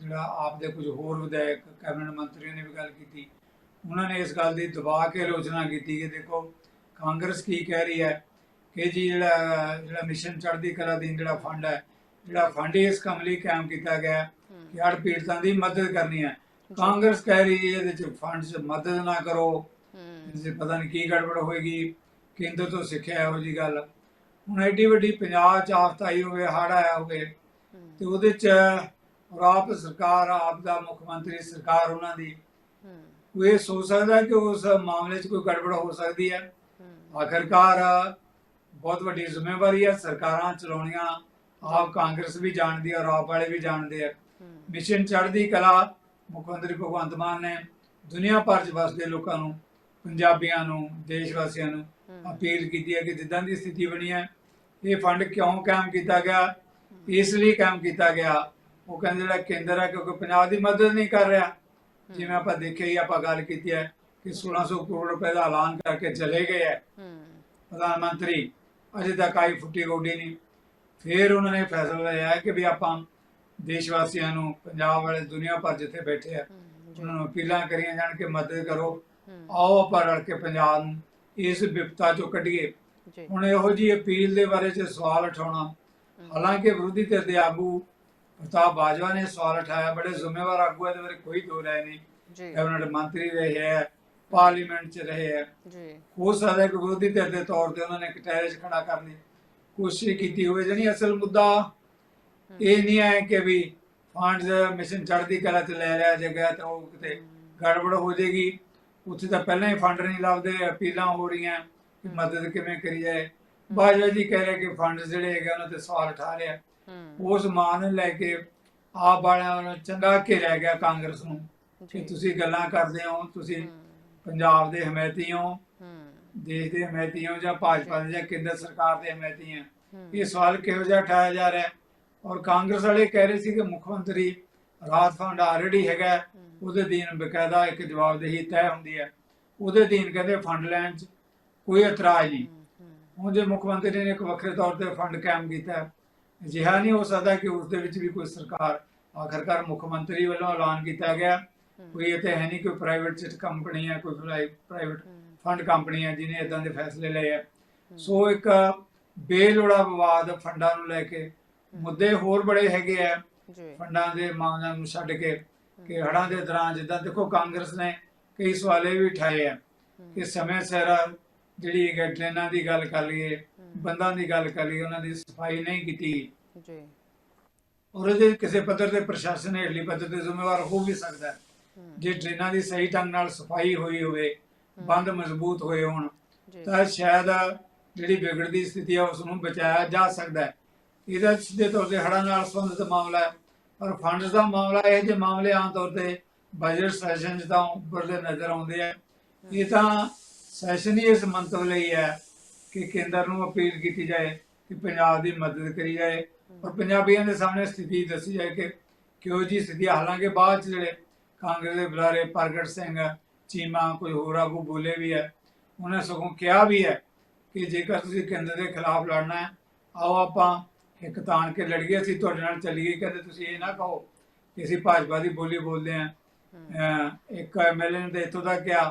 ਜਿਹੜਾ ਆਪ ਦੇ ਕੁਝ ਹੋਰ ਵਿਧਾਇਕ ਕੈਬਨਿਟ ਮੰਤਰੀਆਂ ਨੇ ਵੀ ਗੱਲ ਕੀਤੀ। ਉਹਨਾਂ ਨੇ ਇਸ ਗੱਲ ਦੀ ਦਬਾ ਕੇ ਆਲੋਚਨਾ ਕੀਤੀ ਕਿ ਦੇਖੋ ਕਾਂਗਰਸ ਕੀ ਕਹਿ ਰਹੀ ਹੈ ਕਿ ਜੀ ਜਿਹੜਾ ਜਿਹੜਾ ਮਿਸ਼ਨ ਚੜ੍ਹਦੀ ਕਲਾ ਦੀ ਜਿਹੜਾ ਫੰਡ ਹੈ ਜਿਹੜਾ ਫੰਡ ਇਸ ਕੰਮ ਲਈ ਕਾਇਮ ਕੀਤਾ ਗਿਆ ਕਿ ਹੜ੍ਹ ਪੀੜਤਾਂ ਦੀ ਮਦਦ ਕਰਨੀ ਹੈ। ਕਾਂਗਰਸ ਕਹਿ ਰਹੀ ਹੈ ਇਹਦੇ ਚ ਫੰਡ 'ਚ ਮਦਦ ਨਾ ਕਰੋ। ਜੇ ਪਤਾ ਨਹੀਂ ਕੀ ਗੜਬੜ ਹੋਏਗੀ। ਕੇਂਦਰ ਤੋਂ ਸਿੱਖਿਆ ਇਹੋ ਜੀ ਗੱਲ। ਹੁਣ ਐਡੀ ਵੱਡੀ ਪੰਜਾਬ ਚ ਆਫਤ ਆਈ ਹੋਵੇ ਹੜ੍ਹ ਆਇਆ ਹੋਵੇ ਤੇ ਉਹਦੇ ਚ ਔਰ ਆਪ ਸਰਕਾਰ ਆਪ ਦਾ ਮੁੱਖ ਮੰਤਰੀ ਸਰਕਾਰ ਉਹਨਾਂ ਦੀ। ਉਹ ਇਹ ਸੋਚ ਸਕਦਾ ਕਿ ਉਸ ਮਾਮਲੇ 'ਚ ਕੋਈ ਗੜਬੜ ਹੋ ਸਕਦੀ ਹੈ? ਆਖਰਕਾਰ ਬਹੁਤ ਵੱਡੀ ਜ਼ਿੰਮੇਵਾਰੀ ਹੈ ਸਰਕਾਰਾਂ ਚਲਾਉਣੀਆਂ, ਆਪ ਕਾਂਗਰਸ ਵੀ ਜਾਣਦੀ ਹੈ ਔਰ ਆਪ ਵਾਲੇ ਵੀ ਜਾਣਦੇ ਆ। ਮਿਸ਼ਨ ਚੜ੍ਹਦੀ ਕਲਾ ਮੁੱਖ ਮੰਤਰੀ ਭਗਵੰਤ ਮਾਨ ਨੇ ਦੁਨੀਆ ਭਰ 'ਚ ਵਸਦੇ ਲੋਕਾਂ ਨੂੰ, ਪੰਜਾਬੀਆਂ ਨੂੰ ਦੇਸ਼ ਵਾਸੀਆਂ ਨੂੰ ਅਪੀਲ ਕੀਤੀ ਹੈ ਕਿ ਜਿੱਦਾਂ ਦੀ ਸਥਿਤੀ ਬਣੀ ਹੈ, ਇਹ ਫੰਡ ਕਿਉਂ ਕਾਇਮ ਕੀਤਾ ਗਿਆ, ਇਸ ਲਈ ਕਾਇਮ ਕੀਤਾ ਗਿਆ? ਉਹ ਕਹਿੰਦੇ ਜਿਹੜਾ ਕੇਂਦਰ ਹੈ ਕਿਉਂਕਿ ਪੰਜਾਬ ਦੀ ਮਦਦ ਨਹੀਂ ਕਰ ਰਿਹਾ। ਜਿਵੇਂ ਆਪਾਂ ਦੇਖਿਆ ਹੀ ਆਪਾਂ ਗੱਲ ਕੀਤੀ ਹੈ ਕਿ 1600 ਕਰੋੜ ਰੁਪਏ ਦਾ ਐਲਾਨ ਕਰਕੇ ਚਲੇ ਗਏ ਹੈ। ਹਮ, ਪ੍ਰਧਾਨ ਮੰਤਰੀ ਅਜੇ ਤੱਕ ਆਈ ਫੁੱਟੀ ਗੋਡੀ ਨਹੀਂ। ਫਿਰ ਉਹਨਾਂ ਨੇ ਫੈਸਲਾ ਲਿਆ ਹੈ ਕਿ ਵੀ ਆਪਾਂ ਦੇਸ਼ ਵਾਸੀਆਂ ਨੂੰ ਪੰਜਾਬ ਵਾਲੇ ਦੁਨੀਆ ਭਰ ਜਿੱਥੇ ਬੈਠੇ ਆ ਉਹਨਾਂ ਨੂੰ ਅਪੀਲਾਂ ਕਰੀਆਂ ਜਾਣ ਕਿ ਮਦਦ ਕਰੋ। ਆਓ ਆਪਾਂ ਰਲ ਕੇ ਪੰਜਾਬ ਨੂੰ ਇਸ ਵਿਪਤਾ ਚੋਂ ਕੱਢੀਏ। ਹੁਣ ਇਹੋ ਜੀ ਅਪੀਲ ਦੇ ਬਾਰੇ ਚ ਸਵਾਲ ਉਠਾਉਣਾ ਹਾਲਾਂਕਿ ਵਿਰੋਧੀ ਧਿਰ ਦੇ ਆਗੂ ਪ੍ਰਤਾਪ ਬਾਜਵਾ ਨੇ ਸਵਾਲ ਉਠਾਇਆ ਬੜੇ ਜ਼ਿੰਮੇਵਾਰ ਆਗੂ ਇਹਦੇ ਬਾਰੇ ਕੋਈ ਦੋ ਰਾਏ ਨਹੀਂ। ਕੈਬਨਿਟ ਮੰਤਰੀ ਰਹੇ ਹੈ ਪਾਰਲੀਮੈਂਟ ਚ ਰਹੇ ਹੈ ਜੀ। ਹੋ ਸਕਦਾ ਹੈ ਕਿ ਵਿਰੋਧੀ ਧਿਰ ਦੇ ਤੌਰ ਤੇ ਉਹਨਾਂ ਨੇ ਕਟਹਿਰੇ 'ਚ ਖੜਾ ਕਰਨ ਦੀ ਕੋਸ਼ਿਸ਼ ਕੀਤੀ ਹੋਵੇ ਜਾਨੀ ਅਸਲ ਮੁੱਦਾ ਇਹ ਨਹੀਂ ਹੈ ਕਿ ਵੀ ਫੰਡਸ ਮਿਸ਼ਨ ਚੜ੍ਹਦੀ ਕਲਾ ਤੇ ਲੈ ਲਿਆ ਜਗ੍ਹਾ ਤਾਂ ਉਹ ਕਿਤੇ ਗੜਬੜ ਹੋ ਜਾਏਗੀ। ਉੱਥੇ ਤਾਂ ਪਹਿਲਾਂ ਹੀ ਫੰਡ ਨਹੀਂ ਲੱਭਦੇ ਅਪੀਲਾਂ ਹੋ ਰਹੀਆਂ ਕਿ ਮਦਦ ਕਿਵੇਂ ਕਰੀ ਜਾਏ। ਬਾਜਵਾ ਜੀ ਕਹਿ ਰਹੇ ਕਿ ਫੰਡਸ ਜਿਹੜੇ ਹੈਗੇ ਉਹਨਾਂ ਤੇ ਸਵਾਲ ਉਠਾ ਰਿਹਾ। ਉਸ ਮਾਂ ਨੂੰ ਲੈ ਕੇ ਆਪ ਵਾਲਿਆਂ ਨੂੰ ਚੰਗਾ ਘੇਰਿਆ ਗਿਆ ਕਾਂਗਰਸ ਨੂੰ ਕਿ ਤੁਸੀਂ ਗੱਲਾਂ ਕਰਦੇ ਹੋ ਤੁਸੀਂ ਪੰਜਾਬ ਦੇ ਹਮਾਇਤੀ ਹੋ। ਦੇਸ਼ ਦੇ ਹਮਾਇਤੀ ਹੋ ਜਾਂ ਭਾਜਪਾ ਦੇ ਜਾਂ ਕੇਂਦਰ ਸਰਕਾਰ ਦੇ ਹਮਾਇਤੀ ਇਹ ਸਵਾਲ ਕਿਹੋ ਜਿਹਾ ਉਠਾਇਆ ਜਾ ਰਿਹਾ ਔਰ ਕਾਂਗਰਸ ਵਾਲੇ ਕਹਿ ਰਹੇ ਸੀ ਕਿ ਮੁੱਖ ਮੰਤਰੀ ਰਾਹਤ ਫੰਡ ਆਲਰੇਡੀ ਹੈਗਾ ਉਹਦੇ ਦੀਨ ਬਕਾਇਦਾ ਇੱਕ ਜਵਾਬਦੇਹੀ ਤੈਅ ਹੁੰਦੀ ਹੈ। ਉਹਦੇ ਦੀਨ ਕਹਿੰਦੇ ਫੰਡ ਲੈਣ 'ਚ ਕੋਈ ਇਤਰਾਜ਼ ਨਹੀਂ। ਹੁਣ ਜੇ ਮੁੱਖ ਮੰਤਰੀ ਨੇ ਇੱਕ ਵੱਖਰੇ ਤੌਰ ਤੇ ਫੰਡ ਕਾਇਮ ਕੀਤਾ ਅਜਿਹਾ ਨਹੀਂ ਹੋ ਸਕਦਾ ਕਿ ਉਸ ਦੇ ਵਿੱਚ ਵੀ ਕੋਈ ਸਰਕਾਰ ਆਖਰਕਾਰ ਮੁੱਖ ਮੰਤਰੀ ਵੱਲੋਂ ਐਲਾਨ ਕੀਤਾ ਗਿਆ ਕੋਈ ਇਹ ਤੇ ਹੈ ਨਹੀਂ ਕੋਈ ਪ੍ਰਾਈਵੇਟ ਚਿੱਟ ਕੰਪਨੀ ਹੈ ਕੋਈ ਪ੍ਰਾਈਵੇਟ ਫੰਡ ਕੰਪਨੀ ਹੈ ਜਿਨੇ ਇਦਾਂ ਦੇ ਫੈਸਲੇ ਲਏ ਆ। ਸੋ ਇੱਕ ਬੇਲੋੜਾ ਵਿਵਾਦ ਫੰਡਾਂ ਨੂੰ ਲੈ ਕੇ ਮੁੱਦੇ ਹੋਰ ਬੜੇ ਹੈਗੇ ਆ ਫੰਡਾਂ ਦੇ ਮਾਮਲਿਆਂ ਨੂੰ ਛੱਡ ਕੇ ਕਿ ਹੜ੍ਹਾਂ ਦੇ ਦੌਰਾਨ ਜਿੱਦਾਂ ਦੇਖੋ ਕਾਂਗਰਸ ਨੇ ਕਈ ਸਵਾਲੇ ਵੀ ਉਠਾਏ ਆ ਕਿ ਸਮੇਂ ਸਿਰ ਜਿਹੜੀ ਹੈਗਾ ਟ੍ਰੇਨਾਂ ਦੀ ਗੱਲ ਕਰ ਲਈਏ ਬੰਦਾਂ ਦੀ ਗੱਲ ਕਰ ਲਈਏ ਉਹਨਾਂ ਦੀ ਸਫ਼ਾਈ ਨਹੀਂ ਕੀਤੀ। ਜੀ। ਔਰ ਇਹਦੇ ਕਿਸੇ ਪੱਧਰ ਤੇ ਪ੍ਰਸ਼ਾਸਨ ਹੇਠਲੀ ਪੱਧਰ ਤੇ ਜ਼ਿੰਮੇਵਾਰ ਹੋ ਵੀ ਸਕਦਾ। ਹੈ ਜੇ ਟ੍ਰੇਨਾਂ ਦੀ ਸਹੀ ਢੰਗ ਨਾਲ ਸਫ਼ਾਈ ਹੋਈ ਹੋਵੇ ਬੰਦ ਮਜ਼ਬੂਤ ਹੋਏ ਹੋਣ ਜੀ। ਤਾਂ ਸ਼ਾਇਦ ਜਿਹੜੀ ਵਿਗੜਦੀ ਸਥਿਤੀ ਹੈ ਉਸ ਨੂੰ ਬਚਾਇਆ ਜਾ ਸਕਦਾ ਹੈ। ਇਹਦਾ ਸਿੱਧੇ ਤੌਰ ਤੇ ਹੜ੍ਹਾਂ ਨਾਲ ਸੰਬੰਧਿਤ ਮਾਮਲਾ ਹੈ। ਪਰ ਫੰਡਸ ਦਾ ਮਾਮਲਾ ਇਹ ਜਿਹੇ ਮਾਮਲੇ ਆਮ ਤੌਰ ਤੇ ਬਜਟ ਸੈਸ਼ਨ ਤਾਂ ਉੱਪਰਲੇ ਨਜ਼ਰ ਆਉਂਦੇ ਆ। ਇਹ ਤਾਂ ਸੈਸ਼ਨ ਹੀ ਇਸ ਮੰਤਵ ਲਈ ਹੈ ਕਿ ਕੇਂਦਰ ਨੂੰ ਅਪੀਲ ਕੀਤੀ ਜਾਏ ਕਿ ਪੰਜਾਬ ਦੀ ਮਦਦ ਕਰੀ ਜਾਏ। ਔਰ ਪੰਜਾਬੀਆਂ ਦੇ ਸਾਹਮਣੇ ਸਥਿਤੀ ਦੱਸੀ ਜਾਏ ਕਿ ਕਿਉਂ ਜੀ ਸਥਿਤੀ। ਹਾਲਾਂਕਿ ਬਾਅਦ 'ਚ ਜਿਹੜੇ ਕਾਂਗਰਸ ਦੇ ਬੁਲਾਰੇ ਪ੍ਰਗਟ ਸਿੰਘ ਚੀਮਾ ਕੋਈ ਹੋਰ ਆਗੂ ਬੋਲੇ ਵੀ ਹੈ। ਉਹਨੇ ਸਗੋਂ ਕਿਹਾ ਵੀ ਹੈ ਕਿ ਜੇਕਰ ਤੁਸੀਂ ਕੇਂਦਰ ਦੇ ਖਿਲਾਫ ਲੜਨਾ ਹੈ ਆਓ ਆਪਾਂ ਇੱਕ ਤਾਣ ਕੇ ਲੜੀਏ ਅਸੀਂ ਤੁਹਾਡੇ ਨਾਲ ਚੱਲੀਏ। ਕਹਿੰਦੇ ਤੁਸੀਂ ਇਹ ਨਾ ਕਹੋ ਕਿ ਅਸੀਂ ਭਾਜਪਾ ਦੀ ਬੋਲੀ ਬੋਲਦੇ ਹਾਂ। ਅਹ ਇੱਕ ਐਮਐਲਏ ਨੇ ਇੱਥੋਂ ਤੱਕ ਕਿਹਾ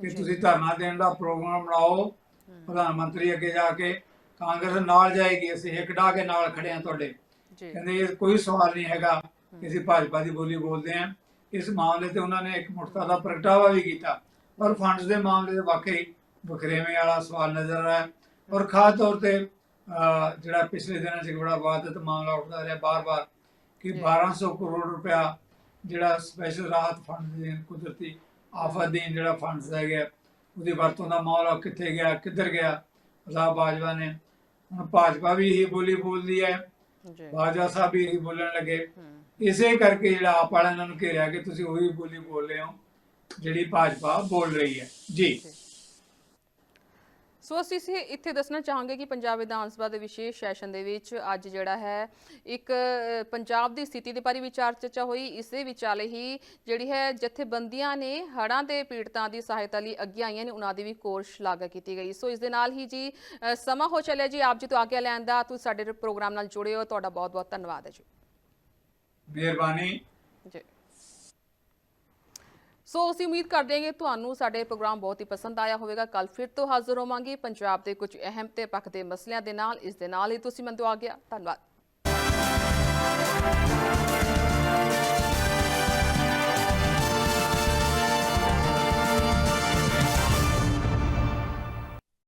ਕਿ ਤੁਸੀਂ ਧਰਨਾ ਦੇਣ ਦਾ ਪ੍ਰੋਗਰਾਮ ਬਣਾਓ ਪ੍ਰਧਾਨ ਮੰਤਰੀ ਅੱਗੇ ਜਾ ਕੇ ਕਾਂਗਰਸ ਨਾਲ ਜਾਏਗੀ ਅਸੀਂ ਇੱਕ ਡਾ ਕੇ ਨਾਲ ਖੜੇ ਹਾਂ ਤੁਹਾਡੇ। ਕਹਿੰਦੇ ਇਹ ਕੋਈ ਸਵਾਲ ਨਹੀਂ ਹੈਗਾ ਕਿ ਅਸੀਂ ਭਾਜਪਾ ਦੀ ਬੋਲੀ ਬੋਲਦੇ ਹਾਂ। ਇਸ ਮਾਮਲੇ ਤੇ ਉਹਨਾਂ ਨੇ ਇੱਕ ਮੁਕਤਾ ਦਾ ਪ੍ਰਗਟਾਵਾ ਵੀ ਕੀਤਾ। ਪਰ ਫੰਡਸ ਦੇ ਮਾਮਲੇ ਦੇ ਵਾਕਈ ਵਖਰੇਵੇਂ ਵਾਲਾ ਸਵਾਲ ਨਜ਼ਰ ਆਇਆ। ਔਰ ਖਾਸ ਤੌਰ ਤੇ ਜਿਹੜਾ ਪਿਛਲੇ ਦਿਨਾਂ 'ਚ ਬੜਾ ਵਾਦਤ ਮਾਮਲਾ ਉੱਠਦਾ ਰਿਹਾ ਬਾਰ-ਬਾਰ ਕਿ 1200 ਕਰੋੜ ਰੁਪਇਆ ਜਿਹੜਾ ਸਪੈਸ਼ਲ ਰਾਹਤ ਫੰਡ ਦੇ ਕੁਦਰਤੀ ਆਫਤ ਦੇ ਜਿਹੜਾ ਫੰਡਸ ਹੈਗੇ ਉਹਦੀ ਵਰਤੋਂ ਦਾ ਮਾਮਲਾ ਕਿੱਥੇ ਗਿਆ ਕਿੱਧਰ ਗਿਆ? ਪ੍ਰਤਾਪ ਬਾਜਵਾ ਨੇ ਹੁਣ ਭਾਜਪਾ ਵੀ ਇਹੀ ਬੋਲੀ ਬੋਲਦੀ ਹੈ। ਬਾਜਵਾ ਸਾਹਿਬ ਵੀ ਇਹੀ ਬੋਲਣ ਲੱਗੇ। ਇਸੇ ਕਰਕੇ ਜਿਹੜਾ ਆਪ ਇਹਨਾਂ ਨੂੰ ਘੇਰਿਆ ਕਿ ਤੁਸੀਂ ਉਹੀ ਬੋਲੀ ਬੋਲ ਰਹੇ ਹੋ, ਜਿਹੜੀ ਭਾਜਪਾ ਬੋਲ ਰਹੀ ਹੈ। ਜੀ। ਸੋ ਅਸੀਂ ਇਸੇ ਇੱਥੇ ਦੱਸਣਾ ਚਾਹਾਂਗੇ ਕਿ ਪੰਜਾਬ ਵਿਧਾਨ ਸਭਾ ਦੇ ਵਿਸ਼ੇਸ਼ ਸੈਸ਼ਨ ਦੇ ਵਿੱਚ ਅੱਜ ਜਿਹੜਾ ਹੈ, ਇੱਕ ਪੰਜਾਬ ਦੀ ਸਥਿਤੀ ਦੇ ਬਾਰੇ ਵਿਚਾਰ ਚਰਚਾ ਹੋਈ। ਇਸੇ ਵਿਚਾਲੇ ਹੀ ਜਿਹੜੀ ਹੈ, ਜਥੇਬੰਦੀਆਂ ਨੇ ਹੜ੍ਹਾਂ ਦੇ ਪੀੜਤਾਂ ਦੀ ਸਹਾਇਤਾ ਲਈ ਅੱਗੇ ਆਈਆਂ ਨੇ, ਉਹਨਾਂ ਦੀ ਵੀ ਕੋਰ ਸ਼ਲਾਘਾ ਕੀਤੀ ਗਈ। ਸੋ ਇਸ ਦੇ ਨਾਲ ਹੀ ਜੀ ਸਮਾਂ ਹੋ ਚੱਲਿਆ ਜੀ। ਆਪ ਜੀ ਤੋਂ ਆਗਿਆ ਲੈਣ ਦਾ, ਤੁਸੀਂ ਸਾਡੇ ਪ੍ਰੋਗਰਾਮ ਨਾਲ ਜੁੜੇ ਹੋ। ਤੁਹਾਡਾ ਬਹੁਤ ਬਹੁਤ ਧੰਨਵਾਦ ਹੈ ਜੀ। ਮਿਹਰਬਾਨੀ। ਜੀ। ਸੋ ਅਸੀਂ ਉਮੀਦ ਕਰਦੇ ਹਾਂ ਕਿ ਤੁਹਾਨੂੰ ਸਾਡੇ ਪ੍ਰੋਗਰਾਮ ਬਹੁਤ ਹੀ ਪਸੰਦ ਆਇਆ ਹੋਵੇਗਾ। ਕੱਲ ਫਿਰ ਤੋਂ ਹਾਜ਼ਰ ਹੋਵਾਂਗੇ ਪੰਜਾਬ ਦੇ ਕੁਝ ਅਹਿਮ ਤੇ ਪੱਖ ਦੇ ਮਸਲਿਆਂ ਦੇ ਨਾਲ। ਇਸ ਦੇ ਨਾਲ ਹੀ ਤੁਸੀਂ ਮੈਨੂੰ ਆ ਗਿਆ। ਧੰਨਵਾਦ।